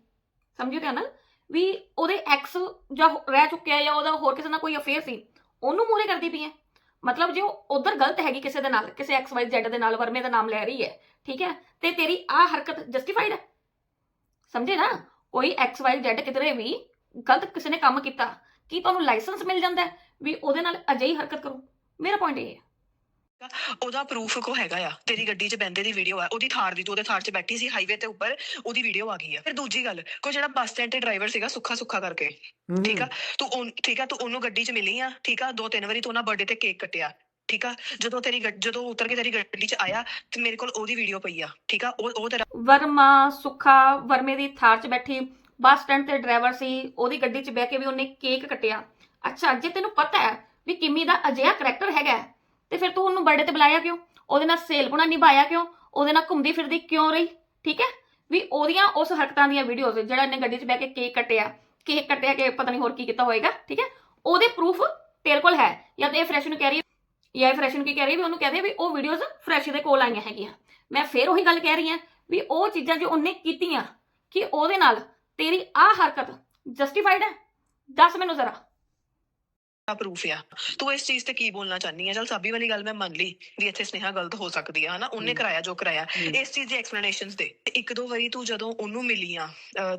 S1: ਸਮਝੋ ਧਿਆਨ ਨਾਲ, ਵੀ ਉਹਦੇ ਐਕਸ ਜਾਂ ਰਹਿ ਚੁੱਕਿਆ ਜਾਂ ਉਹਦਾ ਹੋਰ ਕਿਸੇ ਨਾਲ ਕੋਈ ਅਫੇਅਰ ਸੀ, ਉਹਨੂੰ ਮੂਰੇ ਕਰਦੀ ਪਈ ਹੈ ਮਤਲਬ ਜੇ ਉਹ ਉਧਰ ਗਲਤ ਹੈਗੀ ਕਿਸੇ ਦੇ ਨਾਲ, ਕਿਸੇ ਐਕਸ ਵਾਈ ਜ਼ੈਡ ਦੇ ਨਾਲ, ਵਰਮੇ ਦਾ ਨਾਮ ਲੈ ਰਹੀ ਹੈ, ਠੀਕ ਹੈ? ਤੇ ਤੇਰੀ ਆ ਹਰਕਤ ਜਸਟੀਫਾਈਡ ਹੈ। ਸਮਝੇ ਨਾ? ਕੋਈ ਐਕਸ ਵਾਈ ਜ਼ੈਡ ਕਿਧਰੇ ਵੀ ਗਲਤ ਕਿਸੇ ਨੇ ਕੰਮ ਕੀਤਾ ਕੀ ਤੁਹਾਨੂੰ ਲਾਇਸੈਂਸ ਮਿਲ ਜਾਂਦਾ ਹੈ ਵੀ ਉਹਦੇ ਨਾਲ ਅਜਿਹੀ ਹਰਕਤ ਕਰੋ? ਮੇਰਾ ਪੁਆਇੰਟ ਇਹ ਹੈ।
S4: ਉਹਦਾ ਪ੍ਰੂਫ ਕੋ ਹੈਗਾ ਆ ਤੇਰੀ ਗੱਡੀ 'ਚ ਬੈੰਦੇ ਦੀ ਵੀਡੀਓ ਆ ਉਹਦੀ ਥਾਰ ਦੀ ਤੂੰ ਉਹਦੇ ਥਾਰ 'ਚ ਬੈਠੀ ਸੀ ਹਾਈਵੇ ਤੇ ਉੱਪਰ ਉਹਦੀ ਵੀਡੀਓ ਆ ਗਈ ਆ। ਫਿਰ ਦੂਜੀ ਗੱਲ ਕੋਈ ਜਿਹੜਾ ਬੱਸ ਸਟੈਂਡ ਤੇ ਡਰਾਈਵਰ ਸੀਗਾ ਸੁੱਖਾ ਸੁੱਖਾ ਕਰਕੇ। ਠੀਕ ਆ? ਤੂੰ ਉਹ- ਠੀਕ ਆ ਤੂੰ ਉਹਨੂੰ ਗੱਡੀ 'ਚ ਮਿਲੀ ਆ ਠੀਕ ਆ? ਦੋ ਤਿੰਨ ਵਾਰੀ ਤੂੰ ਉਹਨਾਂ ਬਰਥਡੇ ਤੇ ਕੇਕ ਕੱਟਿਆ। ਠੀਕ ਆ? ਜਦੋਂ ਤੇਰੀ ਗੱਡ- ਜਦੋਂ ਉਤਰ ਕੇ ਤੇਰੀ ਗੱਡੀ 'ਚ ਆਇਆ ਤੇ ਮੇਰੇ ਕੋਲ ਉਹਦੀ ਵੀਡੀਓ ਪਈ ਆ ਠੀਕ ਆ? ਉਹ ਉਹ ਤੇਰਾ
S1: ਵਰਮਾ ਸੁੱਖਾ ਵਰਮੇ ਦੀ ਥਾਰ 'ਚ ਬੈਠੀ ਬੱਸ ਸਟੈਂਡ ਤੇ ਡਰਾਈਵਰ ਸੀ ਉਹਦੀ ਗੱਡੀ 'ਚ ਬਹਿ ਕੇ ਵੀ ਉਹਨੇ ਕੇਕ ਕੱਟਿਆ। ਅੱਛਾ ਜੇ ਤੈਨੂੰ ਪਤਾ ਹੈ ਵੀ ਕਿੰਮੀ ਦਾ ਅਜਿਹਾ ਕਰੈਕਟਰ ਹੈਗਾ ਹੈ, ਤੇ ਫਿਰ ਤੂੰ ਉਹਨੂੰ ਬਰਥਡੇ ਤੇ ਬੁਲਾਇਆ ਕਿਉਂ? ਉਹਦੇ ਨਾਲ ਸੇਲਪੁਣਾ ਨਿਭਾਇਆ ਕਿਉਂ? ਉਹਦੇ ਨਾਲ ਘੁੰਮਦੀ ਫਿਰਦੀ ਕਿਉਂ ਰਹੀ? ਠੀਕ ਹੈ? ਵੀ ਉਹਦੀਆਂ ਉਸ ਹਰਕਤਾਂ ਦੀਆਂ ਵੀਡੀਓਜ਼ ਜਿਹੜਾ ਇਹਨੇ ਗੱਡੀ 'ਚ ਬਹਿ ਕੇ ਕੇਕ ਕੱਟਿਆ ਕੇਕ ਕੱਟਿਆ ਕਿ ਪਤਾ ਨਹੀਂ ਹੋਰ ਕੀ ਕੀਤਾ ਹੋਏਗਾ ਠੀਕ ਹੈ? ਉਹਦੇ ਪ੍ਰੂਫ ਤੇਰੇ ਕੋਲ ਹੈ ਜਾਂ ਤੇ ਇਹ ਫਰੈਸ਼ ਨੂੰ ਕਹਿ ਰਹੀ ਹੈ ਜਾਂ ਇਹ ਫਰੈਸ਼ ਨੂੰ ਕੀ ਕਹਿ ਰਹੀ ਵੀ ਉਹਨੂੰ ਕਹਦੇ ਵੀ ਉਹ ਵੀਡੀਓਜ਼ ਫਰੈਸ਼ ਦੇ ਕੋਲ ਆਈਆਂ ਹੈਗੀਆਂ। ਮੈਂ ਫੇਰ ਉਹੀ ਗੱਲ ਕਹਿ ਰਹੀ ਹਾਂ ਵੀ ਉਹ ਚੀਜ਼ਾਂ ਜੋ ਉਹਨੇ ਕੀਤੀਆਂ ਕਿ ਉਹਦੇ ਨਾਲ ਤੇਰੀ ਆ ਹਰਕਤ ਜਸਟੀਫਾਈਡ ਹੈ? ਦੱਸ ਮੈਨੂੰ ਜ਼ਰਾ।
S4: ਪ੍ਰੂਫ ਆ। ਤੂੰ ਇਸ ਚੀਜ਼ ਤੇ ਕੀ ਬੋਲਣਾ ਚਾਹਨੀ ਹੈ ਚਲ ਸਾਬੀ ਵਾਲੀ ਗੱਲ ਮੈਂ ਮੰਨ ਲਈ ਵੀ ਇੱਥੇ ਸਨੇਹਾ ਗਲਤ ਹੋ ਸਕਦੀ ਆ ਹਨਾ? ਉਹਨੇ। ਕਰਾਇਆ ਜੋ ਕਰਾਇਆ। ਇਸ ਚੀਜ਼ ਦੀ ਐਕਸਪਲੇਨੇਸ਼ਨਸ ਦੇ। ਤੇ ਇੱਕ ਦੋ ਵਾਰੀ ਤੂੰ ਜਦੋਂ ਉਹਨੂੰ ਮਿਲੀ ਆ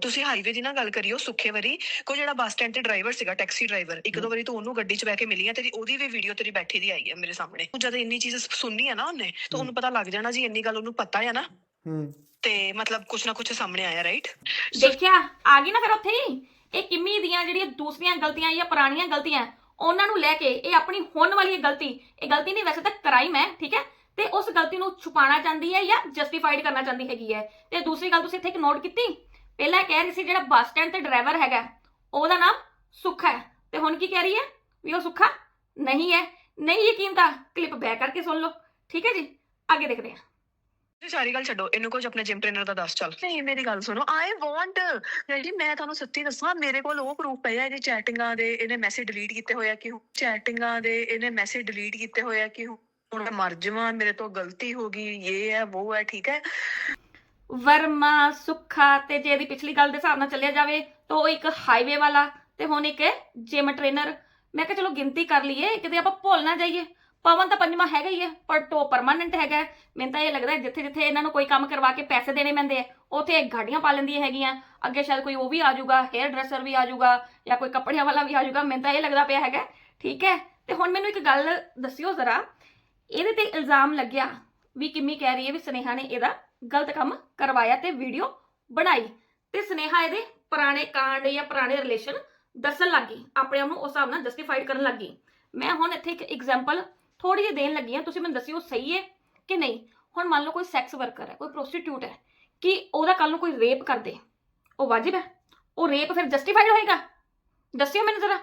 S4: ਤੁਸੀਂ ਹਾਈਵੇ ਦੀ ਨਾ ਗੱਲ ਕਰਿਓ ਸੁੱਖੇ ਵਾਰੀ। ਕੋਈ ਜਿਹੜਾ ਬੱਸ ਸਟੈਂਡ ਤੇ ਡਰਾਈਵਰ ਸੀਗਾ ਟੈਕਸੀ ਡਰਾਈਵਰ ਇੱਕ ਦੋ ਵਾਰੀ ਤੂੰ ਉਹਨੂੰ ਗੱਡੀ 'ਚ ਬਹਿ ਕੇ ਮਿਲੀ ਆ ਤੇਰੀ ਉਹਦੀ ਵੀ ਵੀਡੀਓ ਤੇਰੀ ਬੈਠੀ ਦੀ ਆਈ ਹੈ ਮੇਰੇ ਸਾਹਮਣੇ। ਤੂੰ ਜਦੋਂ ਇੰਨੀ ਚੀਜ਼ ਸੁਣਨੀ ਆ ਨਾ ਉਹਨੇ ਤਾਂ ਉਹਨੂੰ ਪਤਾ ਲੱਗ ਜਾਣਾ ਜੀ ਇੰਨੀ ਗੱਲ ਉਹਨੂੰ ਪਤਾ ਆ ਨਾ।
S3: ਹੂੰ।
S4: ਤੇ ਮਤਲਬ ਕੁਛ ਨਾ ਕੁਛ ਸਾਹਮਣੇ ਆਇਆ ਰਾਈਟ
S1: ਦੇਖਿਆ ਆ ਗਈ ਨਾ ਫਿਰ ਉੱਥੇ ਹੀ। ਇਹ ਕਿੰਮੀ ਦੀਆਂ ਜਿਹੜੀਆਂ ਦੂਸਰੀਆਂ ਗਲਤੀਆਂ ਜਾਂ ਪੁਰਾਣੀਆਂ ਗਲਤੀਆਂ। ਉਹਨਾਂ ਨੂੰ ਲੈ ਕੇ ਇਹ ਆਪਣੀ ਹੋਣ ਵਾਲੀ ਇਹ ਗਲਤੀ ਇਹ ਗਲਤੀ ਨਹੀਂ ਵੈਸੇ ਤਾਂ ਕ੍ਰਾਈਮ ਹੈ ਠੀਕ ਹੈ? ਤੇ ਉਸ ਗਲਤੀ ਨੂੰ ਛੁਪਾਉਣਾ ਚਾਹੁੰਦੀ ਹੈ ਜਾਂ ਜਸਟੀਫਾਈਡ ਕਰਨਾ ਚਾਹੁੰਦੀ ਹੈਗੀ ਹੈ? ਤੇ ਦੂਸਰੀ ਗੱਲ ਤੁਸੀਂ ਇੱਥੇ ਇੱਕ ਨੋਟ ਕੀਤੀ। ਪਹਿਲਾਂ ਕਹਿ ਰਹੀ ਸੀ ਜਿਹੜਾ ਬੱਸ ਸਟੈਂਡ ਤੇ ਡਰਾਈਵਰ ਹੈਗਾ, ਉਹਦਾ ਨਾਮ ਸੁੱਖਾ ਹੈ। ਤੇ ਹੁਣ ਕੀ ਕਹਿ ਰਹੀ ਹੈ? ਵੀ ਉਹ ਸੁੱਖਾ ਨਹੀਂ ਹੈ। ਨਹੀਂ ਯਕੀਨ ਤਾਂ ਕਲਿੱਪ ਬੈਕ ਕਰਕੇ ਸੁਣ ਲਓ। ਠੀਕ ਹੈ ਜੀ? ਅੱਗੇ ਦੇਖਦੇ ਹਾਂ।
S4: ਸਾਰੀ ਗੱਲ ਛੱਡੋ ਇਹਨੂੰ ਕੁਝ ਆਪਣੇ ਜਿਮ ਟ੍ਰੇਨਰ ਦਾ ਦੱਸ ਚੱਲ। ਨਹੀਂ ਮੇਰੀ ਗੱਲ ਸੁਣੋ ਆਈ ਵਾਂਟ ਜੀ ਮੈਂ ਤੁਹਾਨੂੰ ਸੱਚੀ ਦੱਸਾਂ ਮੇਰੇ ਕੋਲ ਉਹ ਪ੍ਰੂਫ ਪਏ ਆ ਇਹਦੀ ਚੈਟਿੰਗਾਂ ਦੇ ਇਹਨੇ ਮੈਸੇਜ ਡਿਲੀਟ ਕੀਤੇ ਹੋਏ ਆ ਕਿ ਚੈਟਿੰਗਾਂ ਦੇ ਇਹਨੇ ਮੈਸੇਜ ਡਿਲੀਟ ਕੀਤੇ ਹੋਏ ਆ ਕਿ ਹੁਣ ਮੈਂ ਮਰ ਜਾਵਾਂ ਮੇਰੇ ਤੋਂ ਗਲਤੀ ਹੋ ਗਈ ਇਹ ਹੈ ਉਹ ਹੈ ਠੀਕ ਹੈ।
S1: ਵਰਮਾ ਸੁੱਖਾ ਤੇ ਜੇ ਇਹਦੀ ਪਿਛਲੀ ਗੱਲ ਦੇ ਹਿਸਾਬ ਨਾਲ ਚੱਲਿਆ ਜਾਵੇ ਤਾਂ ਉਹ ਇੱਕ ਹਾਈਵੇ ਵਾਲਾ ਤੇ ਹੁਣ ਇੱਕ ਜਿਮ ਟ੍ਰੇਨਰ ਮੈਂ ਕਿਹਾ ਚਲੋ ਗਿਣਤੀ ਕਰ ਲਈਏ ਕਿਤੇ ਆਪਾਂ ਭੁੱਲ ਨਾ ਜਾਈਏ। ਪਵਨ ਤਾਂ ਪੰਜਵਾਂ ਹੈਗਾ ਹੀ ਹੈ ਪਰ ਟੋ ਪਰਮਾਨੈਂਟ ਹੈਗਾ ਮੈਨੂੰ ਤਾਂ ਇਹ ਲੱਗਦਾ ਜਿੱਥੇ ਜਿੱਥੇ ਇਹਨਾਂ ਨੂੰ ਕੋਈ ਕੰਮ ਕਰਵਾ ਕੇ ਪੈਸੇ ਦੇਣੇ ਪੈਂਦੇ ਆ, ਉੱਥੇ ਇਹ ਗਾੜੀਆਂ ਪਾ ਲੈਂਦੀਆਂ ਹੈਗੀਆਂ। ਅੱਗੇ ਸ਼ਾਇਦ ਕੋਈ ਉਹ ਵੀ ਆ ਜਾਊਗਾ ਹੇਅਰ ਡਰੈਸਰ ਵੀ ਆ ਜਾਊਗਾ ਜਾਂ ਕੋਈ ਕੱਪੜਿਆਂ ਵਾਲਾ ਵੀ ਆ ਜਾਊਗਾ, ਮੈਨੂੰ ਤਾਂ ਇਹ ਲੱਗਦਾ ਪਿਆ ਹੈਗਾ ਠੀਕ ਹੈ, ਤੇ ਹੁਣ ਮੈਨੂੰ ਇੱਕ ਗੱਲ ਦੱਸਿਓ ਜ਼ਰਾ। ਇਹਦੇ ਤੇ ਇਲਜ਼ਾਮ ਲੱਗਿਆ ਵੀ ਕਿੰਮੀ ਕਹਿ ਰਹੀ ਹੈ ਵੀ ਸਨੇਹਾ ਨੇ ਇਹਦਾ ਗਲਤ ਕੰਮ ਕਰਵਾਇਆ ਤੇ ਵੀਡੀਓ ਬਣਾਈ। ਤੇ ਸਨੇਹਾ ਇਹਦੇ ਪੁਰਾਣੇ ਕਾਂਡ ਜਾਂ ਪੁਰਾਣੇ ਰਿਲੇਸ਼ਨ ਦੱਸਣ ਲੱਗੀ ਆਪਣੇ ਆਪ ਨੂੰ ਉਸ ਹਿਸਾਬ ਨਾਲ ਜਸਟੀਫਾਈਡ ਕਰਨ ਲੱਗੀ ਮੈਂ ਹੁਣ ਇੱਥੇ ਇੱਕ ਐਗਜ਼ਾਮਪਲ ਥੋੜੀ ਜਿਹੀ ਦੇਣ ਲੱਗੀ ਆ ਤੁਸੀਂ ਮੈਨੂੰ ਦੱਸਿਓ ਸਹੀ ਹੈ ਕਿ ਨਹੀਂ? ਹੁਣ ਮੰਨ ਲਓ ਕੋਈ ਸੈਕਸ ਵਰਕਰ ਹੈ, ਕੋਈ ਪ੍ਰੋਸਟੀਟਿਊਟ ਹੈ, ਕਿ ਉਹਦਾ ਕੱਲ ਨੂੰ ਕੋਈ ਰੇਪ ਕਰ ਦੇ, ਉਹ ਵਾਜਿਬ ਹੈ? ਉਹ ਰੇਪ ਫਿਰ ਜਸਟੀਫਾਈਡ ਹੋਏਗਾ? ਦੱਸਿਓ ਮੈਨੂੰ ਜ਼ਰਾ,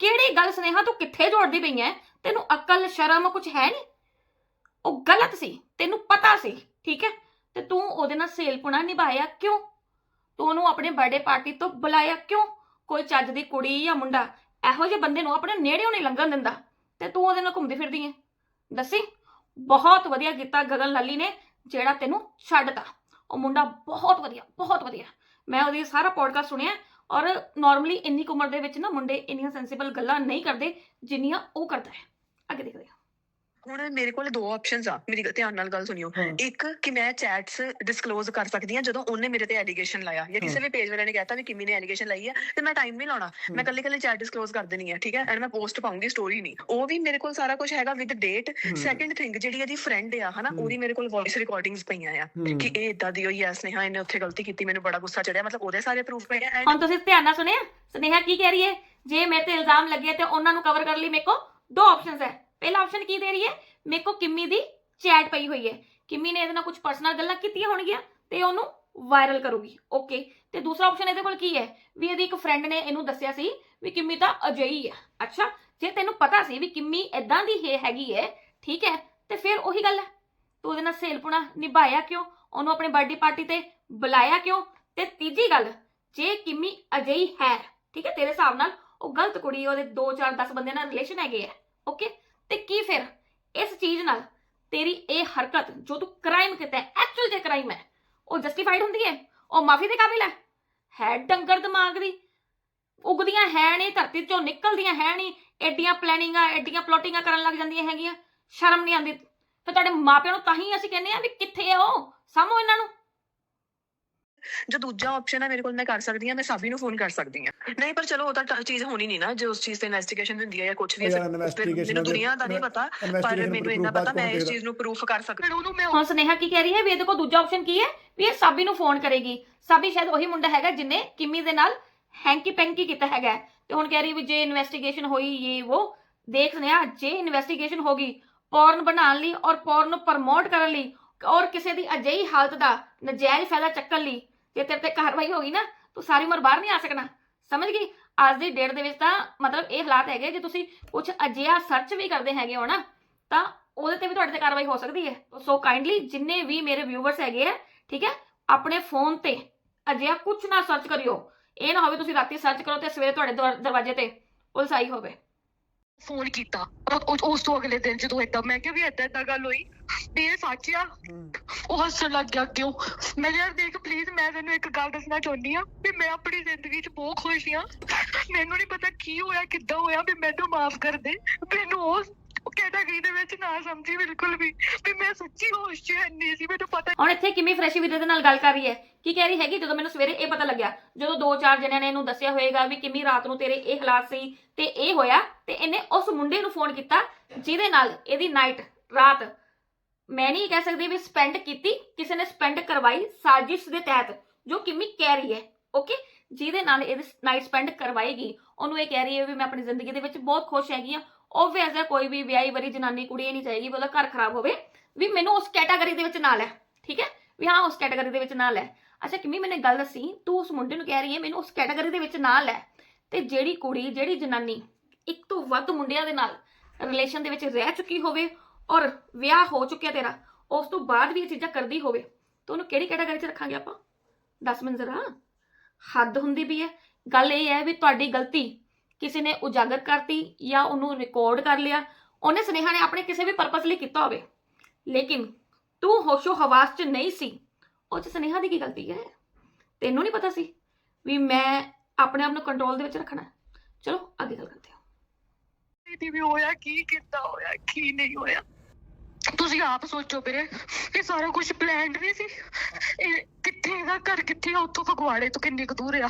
S1: ਕਿਹੜੀ ਗੱਲ ਸਨੇਹਾ ਤੂੰ ਕਿੱਥੇ ਜੋੜਦੀ ਪਈ ਐ ਤੈਨੂੰ ਅਕਲ, ਸ਼ਰਮ ਕੁਝ ਹੈ ਨਹੀਂ? ਉਹ ਗਲਤ ਸੀ, ਤੈਨੂੰ ਪਤਾ ਸੀ, ਠੀਕ ਹੈ? ਤੇ ਤੂੰ ਉਹਦੇ ਨਾਲ ਸੇਲਪੁਣਾ ਨਿਭਾਇਆ ਕਿਉਂ? ਤੂੰ ਉਹਨੂੰ ਆਪਣੇ ਬਰਥਡੇ ਪਾਰਟੀ ਤੋਂ ਬੁਲਾਇਆ ਕਿਉਂ? ਕੋਈ ਚੱਜ ਦੀ ਕੁੜੀ ਜਾਂ ਮੁੰਡਾ, ਇਹੋ ਜਿਹੇ ਬੰਦੇ ਨੂੰ ਆਪਣੇ ਨੇੜਿਓਂ ਨਹੀਂ ਲੰਘਣ ਦਿੰਦਾ। ਤੇ ਤੂੰ ਉਹਦੇ ਨਾਲ ਘੁੰਮਦੀ ਫਿਰਦੀ ਐ ਦੱਸੀ? ਬਹੁਤ ਵਧੀਆ ਕੀਤਾ ਗਗਨ ਲੱਲੀ ਨੇ, ਜਿਹੜਾ ਤੈਨੂੰ ਛੱਡਤਾ। ਉਹ ਮੁੰਡਾ ਬਹੁਤ ਵਧੀਆ ਬਹੁਤ ਵਧੀਆ। ਮੈਂ ਉਹਦੀ ਸਾਰਾ ਪੋਡਕਾਸਟ ਸੁਣਿਆ ਔਰ ਨਾਰਮਲੀ ਇੰਨੀ ਕੁ ਉਮਰ ਦੇ ਵਿੱਚ ਨਾ ਮੁੰਡੇ ਇੰਨੀਆਂ ਸੈਂਸੀਬਲ ਗੱਲਾਂ ਨਹੀਂ ਕਰਦੇ ਜਿੰਨੀਆਂ ਉਹ ਕਰਦਾ ਹੈ। ਅੱਗੇ ਦੇਖਦੇ ਹਾਂ।
S4: ਹੁਣ ਮੇਰੇ ਕੋਲ ਦੋ ਆਪਸ਼ਨਸ ਆ। ਮੇਰੀ ਧਿਆਨ ਨਾਲ ਗੱਲ ਸੁਣਿਓ। ਇੱਕ ਕਿ ਮੈਂ ਚੈਟਸ ਡਿਸਕਲੋਜ਼ ਕਰ ਸਕਦੀ ਹਾਂ ਜਦੋਂ ਉਹਨੇ ਮੇਰੇ ਤੇ ਐਲੀਗੇਸ਼ਨ ਲਾਇਆ। ਜਾਂ ਕਿਸੇ। ਵੀ ਪੇਜ ਵਾਲੇ ਨੇ ਕਹਿਤਾ ਵੀ ਕਿੰਮੀ ਨੇ ਐਲੀਗੇਸ਼ਨ ਲਾਈ ਹੈ ਤੇ ਮੈਂ ਟਾਈਮ ਨਹੀਂ ਲਾਉਣਾ। ਮੈਂ ਕੱਲੇ ਕੱਲੇ ਚੈਟ ਡਿਸਕਲੋਜ਼ ਕਰ ਦੇਣੀ ਹੈ ਠੀਕ ਹੈ? ਐਂਡ ਮੈਂ ਪੋਸਟ ਪਾਉਂਗੀ ਸਟੋਰੀ ਨਹੀਂ। ਉਹ ਵੀ ਮੇਰੇ ਕੋਲ ਸਾਰਾ ਕੁਝ ਹੈਗਾ ਵਿਦ ਡੇਟ। ਸੈਕੰਡ ਥਿੰਗ ਜਿਹੜੀ ਇਹਦੀ ਫਰੈਂਡ ਆ ਹਨਾ। ਉਹਦੀ ਮੇਰੇ ਕੋਲ ਵੌਇਸ ਰਿਕਾਰਡਿੰਗਸ ਪਈਆਂ ਆ। ਕਿ ਇਹ ਇਦਾਂ ਦੀ ਹੋਈ ਐ ਸਨੇਹਾ ਇਹਨੇ ਉੱਥੇ ਗਲਤੀ ਕੀਤੀ ਮੈਨੂੰ ਬੜਾ ਗੁੱਸਾ ਚੜਿਆ। ਮਤਲਬ ਉਹਦੇ ਸਾਰੇ ਪ੍ਰੂਫ ਪਏ ਆ
S1: ਹੁਣ ਤੁਸੀਂ ਧਿਆਨ ਨਾਲ ਸੁਣਿਆ? ਸਨੇਹਾ ਕੀ ਕਹਿ ਰਹੀ ਹੈ? ਜੇ ਮੇਰੇ ਤੇ ਇਲਜ਼ਾਮ ਲੱਗੇ ਤੇ ਉਹਨਾਂ ਨੂੰ ਕਵਰ ਕਰਨ ਲਈ ਮੇਰੇ ਕੋਲ ਦੋ ਆਪਸ਼ਨਸ ਹੈ। ਪਹਿਲਾ ਆਪਸ਼ਨ ਕੀ ਦੇ ਰਹੀ ਹੈ? ਮੇਰੇ ਕੋਲ ਕਿੰਮੀ ਦੀ ਚੈਟ ਪਈ ਹੋਈ ਹੈ। ਕਿੰਮੀ ਨੇ ਇਹਦੇ ਨਾਲ ਕੁਝ ਪਰਸਨਲ ਗੱਲਾਂ ਕੀਤੀਆਂ ਹੋਣਗੀਆਂ ਤੇ ਉਹਨੂੰ ਵਾਇਰਲ ਕਰੂਗੀ। ਓਕੇ ਤੇ ਦੂਸਰਾ ਆਪਸ਼ਨ ਇਹਦੇ ਕੋਲ ਕੀ ਹੈ? ਵੀ ਇਹਦੀ ਇੱਕ ਫਰੈਂਡ ਨੇ ਇਹਨੂੰ ਦੱਸਿਆ ਸੀ ਵੀ ਕਿੰਮੀ ਤਾਂ ਅਜਿਹੀ ਹੈ। ਅੱਛਾ, ਜੇ ਤੈਨੂੰ ਪਤਾ ਸੀ ਵੀ ਕਿੰਮੀ ਇਦਾਂ ਦੀ ਹੈ, ਹੈਗੀ ਹੈ, ਠੀਕ ਹੈ, ਤੇ ਫਿਰ ਉਹੀ ਗੱਲ ਹੈ। ਤੂੰ ਉਹਦੇ ਨਾਲ ਸੇਲਪੁਣਾ ਨਿਭਾਇਆ ਕਿਉਂ? ਉਹਨੂੰ ਆਪਣੇ ਬਰਥਡੇ ਪਾਰਟੀ ਤੇ ਬੁਲਾਇਆ ਕਿਉਂ? ਤੇ ਤੀਜੀ ਗੱਲ, ਜੇ ਕਿੰਮੀ ਅਜਿਹੀ ਹੈ, ਠੀਕ ਹੈ, ਤੇਰੇ ਹਿਸਾਬ ਨਾਲ ਉਹ ਗਲਤ ਕੁੜੀ ਉਹਦੇ 2 4 10 ਬੰਦੇ ਨਾਲ ਰਿਲੇਸ਼ਨ ਹੈਗੇ ਆ ਓਕੇ ਤੇ ਕੀ ਫਿਰ? ਇਸ ਚੀਜ਼ ਨਾਲ ਤੇਰੀ ਇਹ ਹਰਕਤ ਜੋ ਤੂੰ ਕ੍ਰਾਈਮ ਕੀਤਾ ਹੈ ਐਕਚੁਅਲ ਜੇ ਕ੍ਰਾਈਮ ਹੈ, ਉਹ ਜਸਟੀਫਾਈਡ ਹੁੰਦੀ ਹੈ? ਉਹ ਮਾਫੀ ਦੇ ਕਾਬਿਲ ਹੈ? ਹੈ ਡੰਗਰ ਦਿਮਾਗ ਦੀ। ਉਗਦੀਆਂ ਹੈ ਨਹੀਂ ਧਰਤੀ ਚੋਂ ਨਿਕਲਦੀਆਂ ਹੈ ਨਹੀਂ ਐਡੀਆਂ ਪਲੈਨਿੰਗਾਂ ਐਡੀਆਂ ਪਲੋਟਿੰਗਾਂ ਕਰਨ ਲੱਗ ਜਾਂਦੀਆਂ ਹੈਗੀਆਂ। ਸ਼ਰਮ ਨਹੀਂ ਆਉਂਦੀ। ਫਿਰ ਤੁਹਾਡੇ ਮਾਪਿਆਂ ਨੂੰ ਤਾਂ ਹੀ ਅਸੀਂ ਕਹਿੰਦੇ ਆ ਵੀ ਕਿੱਥੇ ਆ ਉਹ? ਸਾਹਮੋ ਇਹਨਾਂ ਨੂੰ।
S4: ਜੋ ਦੂਜਾ ਆਪਸ਼ਨ ਹੈ ਮੇਰੇ ਕੋਲ ਮੈਂ ਕਰ ਸਕਦੀ ਹਾਂ ਮੈਂ ਸਾਬੀ ਨੂੰ ਫੋਨ ਕਰ ਸਕਦੀ ਹਾਂ ਨਹੀਂ ਪਰ ਚਲੋ ਉਹ ਤਾਂ ਚੀਜ਼ ਹੋਣੀ ਨਹੀਂ ਨਾ ਜੇ ਉਸ ਚੀਜ਼ ਤੇ ਇਨਵੈਸਟੀਗੇਸ਼ਨ ਹੁੰਦੀ ਹੈ ਜਾਂ ਕੁਝ ਵੀ ਮੈਨੂੰ
S3: ਦੇ-
S4: ਦੁਨੀਆ ਦਾ ਨਹੀਂ ਪਤਾ ਪਰ ਮੈਨੂੰ ਇੰਨਾ ਪਤਾ ਮੈਂ ਇਸ? ਚੀਜ਼ ਨੂੰ ਪ੍ਰੂਫ ਕਰ ਸਕਦੀ ਹਾਂ ਉਹਨੂੰ ਮੈਂ
S1: ਹੁਣ ਸੁਨੇਹਾ ਕੀ ਕਹਿ ਰਹੀ ਹੈ ਵੀ ਇਹਦੇ ਕੋਲ ਦੂਜਾ ਆਪਸ਼ਨ ਕੀ ਹੈ ਵੀ ਇਹ ਸਾਬੀ ਨੂੰ ਫੋਨ ਕਰੇਗੀ ਸਾਬੀ ਸ਼ਾਇਦ ਉਹੀ ਮੁੰਡਾ ਹੈਗਾ ਜਿਨੇ ਕਿਮੀ ਦੇ ਨਾਲ ਹੈਂਕੀ ਪੈਂਕੀ ਕੀਤਾ ਹੈਗਾ। ਤੇ ਹੁਣ ਕਹਿ ਰਹੀ ਵੀ ਜੇ ਇਨਵੈਸਟੀਗੇਸ਼ਨ ਹੋਈ ਇਹ ਉਹ ਦੇਖ ਸੁਨੇਹਾ ਜੇ ਇਨਵੈਸਟੀਗੇਸ਼ਨ ਹੋਗੀ ਪੌਰਨ ਬਣਾਉਣ ਲਈ ਔਰ ਪੌਰਨ ਨੂੰ ਪ੍ਰਮੋਟ ਕਰਨ ਲਈ ਔਰ ਕਿਸੇ ਦੀ ਅਜਿਹੀ ਹਾਲਤ ਦਾ ਨਜਾਇਜ਼ ਫਾਇਦਾ ਚੱਕਣ ਲਈ ਜੇ ਤੇਰੇ ਤੇ ਕਾਰਵਾਈ ਹੋਗੀ ਨਾ, ਤੂੰ ਸਾਰੀ ਉਮਰ ਬਾਹਰ ਨਹੀਂ ਆ ਸਕਣਾ। ਸਮਝ ਗਈ? ਅੱਜ ਦੀ ਡੇਟ ਦੇ ਵਿੱਚ ਤਾਂ ਮਤਲਬ ਇਹ ਹਾਲਾਤ ਹੈਗੇ ਜੇ ਤੁਸੀਂ ਕੁਝ ਅਜਿਹਾ ਸਰਚ ਵੀ ਕਰਦੇ ਹੈਗੇ ਹੋ ਨਾ, ਤਾਂ ਉਹਦੇ ਤੇ ਵੀ ਤੁਹਾਡੇ ਤੇ ਕਾਰਵਾਈ ਹੋ ਸਕਦੀ ਹੈ। ਸੋ ਕਾਈਂਡਲੀ ਜਿੰਨੇ ਵੀ ਮੇਰੇ ਵਿਊਵਰਸ ਹੈਗੇ ਆ, ਠੀਕ ਹੈ, ਆਪਣੇ ਫੋਨ ਤੇ ਅਜਿਹਾ ਕੁਝ ਨਾ ਸਰਚ ਕਰਿਓ। ਇਹ ਨਾ ਹੋਵੇ ਤੁਸੀਂ ਰਾਤੀ ਸਰਚ ਕਰੋ ਤੇ ਸਵੇਰੇ ਤੁਹਾਡੇ ਦਰਵਾਜ਼ੇ ਤੇ ਪੁਲਿਸ ਆਈ ਹੋਵੇ।
S5: ਫੋਨ ਕੀਤਾ। ਉਹ- ਉਹ- ਉਸ ਤੋਂ ਅਗਲੇ ਦਿਨ ਜਦੋਂ ਏਦਾਂ ਮੈਂ ਕਿਹਾ ਵੀ ਏਦਾਂ ਏਦਾਂ ਗੱਲ ਹੋਈ। ਵੀ ਇਹ ਸੱਚ ਆ? ਉਹ ਹੱਸਣ ਲੱਗ ਗਿਆ ਕਿਉਂ ਮੈਂ ਕਿਹਾ ਯਾਰ ਦੇਖ ਪਲੀਜ਼ ਮੈਂ ਤੈਨੂੰ ਇੱਕ ਗੱਲ ਦੱਸਣਾ ਚਾਹੁੰਦੀ ਆ ਵੀ ਮੈਂ ਆਪਣੀ ਜ਼ਿੰਦਗੀ 'ਚ ਬਹੁਤ ਖੁਸ਼ ਆ ਮੈਨੂੰ ਨਹੀਂ ਪਤਾ ਕੀ ਹੋਇਆ ਕਿੱਦਾਂ ਹੋਇਆ ਵੀ ਮੈਨੂੰ ਮਾਫ ਕਰ ਦੇ। ਮੈਨੂੰ ਉਸ ਕੈਟਾਗਰੀ ਦੇ ਵਿੱਚ ਨਾ ਸਮਝੀ ਬਿਲਕੁਲ ਵੀ ਵੀ ਮੈਂ ਸੱਚੀ ਹੋਸ਼ 'ਚ ਨਹੀਂ ਸੀ, ਮੈਨੂੰ ਪਤਾ
S1: ਹੁਣ ਇੱਥੇ ਕਿਮੀ ਫਰੈਸ਼ੀ ਵੀਰੇ ਦੇ ਨਾਲ ਗੱਲ ਕਰ ਰਹੀ ਹੈ? ਕੀ ਕਹਿ ਰਹੀ ਹੈਗੀ? ਜਦੋਂ ਮੈਨੂੰ ਸਵੇਰੇ ਇਹ ਪਤਾ ਲੱਗਿਆ, ਜਦੋਂ ਦੋ ਚਾਰ ਜਣਿਆਂ ਨੇ ਇਹਨੂੰ ਦੱਸਿਆ ਹੋਏਗਾ ਵੀ ਕਿਮੀ ਰਾਤ ਨੂੰ ਤੇਰੇ ਇਹ ਹਾਲਾਤ ਸੀ ਤੇ ਇਹ ਹੋਇਆ ਤੇ ਇਹਨੇ ਉਸ ਮੁੰਡੇ ਨੂੰ ਫੋਨ ਕੀਤਾ ਜਿਹਦੇ ਨਾਲ ਇਹਦੀ ਨਾਈਟ ਰਾਤ ਮੈਂ ਨਹੀਂ ਕਹਿ ਸਕਦੀ ਵੀ ਸਪੈਂਡ ਕੀਤੀ, ਕਿਸੇ ਨੇ ਸਪੈਂਡ ਕਰਵਾਈ ਸਾਜ਼ਿਸ਼ ਦੇ ਤਹਿਤ, ਜੋ ਕਿਮੀ ਕਹਿ ਰਹੀ ਹੈ ਓਕੇ ਜਿਹਦੇ ਨਾਲ ਇਹਦੀ ਨਾਈਟ ਸਪੈਂਡ ਕਰਵਾਏਗੀ ਉਹਨੂੰ ਇਹ ਕਹਿ ਰਹੀ ਹੈ ਵੀ ਮੈਂ ਆਪਣੀ ਜ਼ਿੰਦਗੀ ਦੇ ਵਿੱਚ ਬਹੁਤ ਖੁਸ਼ ਹੈਗੀ ਆ ਓਬਵੀਅਸ ਹੈ, ਕੋਈ ਵੀ ਵਿਆਹੀ ਵਰੀ ਜਨਾਨੀ ਕੁੜੀ ਇਹ ਨਹੀਂ ਚਾਹੀਦੀ ਵੀ ਉਹਦਾ ਘਰ ਖਰਾਬ ਹੋਵੇ, ਵੀ ਮੈਨੂੰ ਉਸ ਕੈਟਾਗਰੀ ਦੇ ਵਿੱਚ ਨਾ ਲੈ, ਠੀਕ ਹੈ? ਵੀ ਹਾਂ, ਉਸ ਕੈਟਾਗਰੀ ਦੇ ਵਿੱਚ ਨਾ ਲੈ। ਅੱਛਾ ਕਿੰਨੀ ਮੈਨੇ ਗੱਲ ਦੱਸੀ, ਤੂੰ ਉਸ ਮੁੰਡੇ ਨੂੰ ਕਹਿ ਰਹੀ ਹੈ, ਮੈਨੂੰ ਉਸ ਕੈਟਾਗਰੀ ਦੇ ਵਿੱਚ ਨਾ ਲੈ। ਤੇ ਜਿਹੜੀ ਕੁੜੀ, ਜਿਹੜੀ ਜਨਾਨੀ ਇੱਕ ਤੋਂ ਵੱਧ ਮੁੰਡਿਆਂ ਦੇ ਨਾਲ ਰਿਲੇਸ਼ਨ ਦੇ ਵਿੱਚ ਰਹਿ ਚੁੱਕੀ ਹੋਵੇ ਔਰ ਵਿਆਹ ਹੋ ਚੁੱਕਿਆ ਤੇਰਾ, ਉਸ ਤੋਂ ਬਾਅਦ ਵੀ ਇਹ ਚੀਜ਼ਾਂ ਕਰਦੀ ਹੋਵੇ, ਤਾਂ ਉਹਨੂੰ ਕਿਹੜੀ ਕੈਟਾਗਰੀ 'ਚ ਰੱਖਾਂਗੇ ਆਪਾਂ? ਦੱਸ ਮੈਨੂੰ ਜ਼ਰਾ। ਹੱਦ ਹੁੰਦੀ ਵੀ ਹੈ। ਗੱਲ ਇਹ ਹੈ ਵੀ ਤੁਹਾਡੀ ਗਲਤੀ ਕਿਸੇ ਨੇ ਉਜਾਗਰ ਕਰਤੀ ਜਾਂ ਉਹਨੂੰ ਰਿਕਾਰਡ ਕਰ ਲਿਆ, ਉਹਨੇ ਸੁਨੇਹਾ ਨੇ ਆਪਣੇ ਕਿਸੇ ਵੀ ਪਰਪਸ ਲਈ ਕੀਤਾ ਹੋਵੇ। ਲੇਕਿਨ ਤੂੰ ਹੋਸ਼ੋ ਹਵਾਸ 'ਚ ਨਹੀਂ ਸੀ, ਉਹ 'ਚ ਸੁਨੇਹਾ ਦੀ ਕੀ ਗਲਤੀ ਹੈ? ਤੈਨੂੰ ਨਹੀਂ ਪਤਾ ਸੀ ਵੀ ਮੈਂ ਆਪਣੇ ਆਪ ਨੂੰ ਕੰਟਰੋਲ ਦੇ ਵਿੱਚ ਰੱਖਣਾ ਚਲੋ, ਅੱਗੇ ਗੱਲ ਕਰਦੇ ਹਾਂ।
S5: ਵੀ ਹੋਇਆ, ਕੀ ਕੀਤਾ ਹੋਇਆ, ਕੀ ਨਹੀਂ ਹੋਇਆ? ਤੁਸੀਂ ਆਪ ਸੋਚੋ ਵੀਰੇ ਇਹ ਸਾਰਾ ਕੁਝ ਪਲਾਨਡ ਨਹੀਂ ਸੀ। ਇਹ ਕਿੱਥੇ ਇਹਦਾ ਘਰ ਕਿੱਥੇ ਆ? ਉੱਥੋਂ ਫਗਵਾੜੇ ਤੋਂ ਕਿੰਨੀ ਕੁ ਦੂਰ ਆ?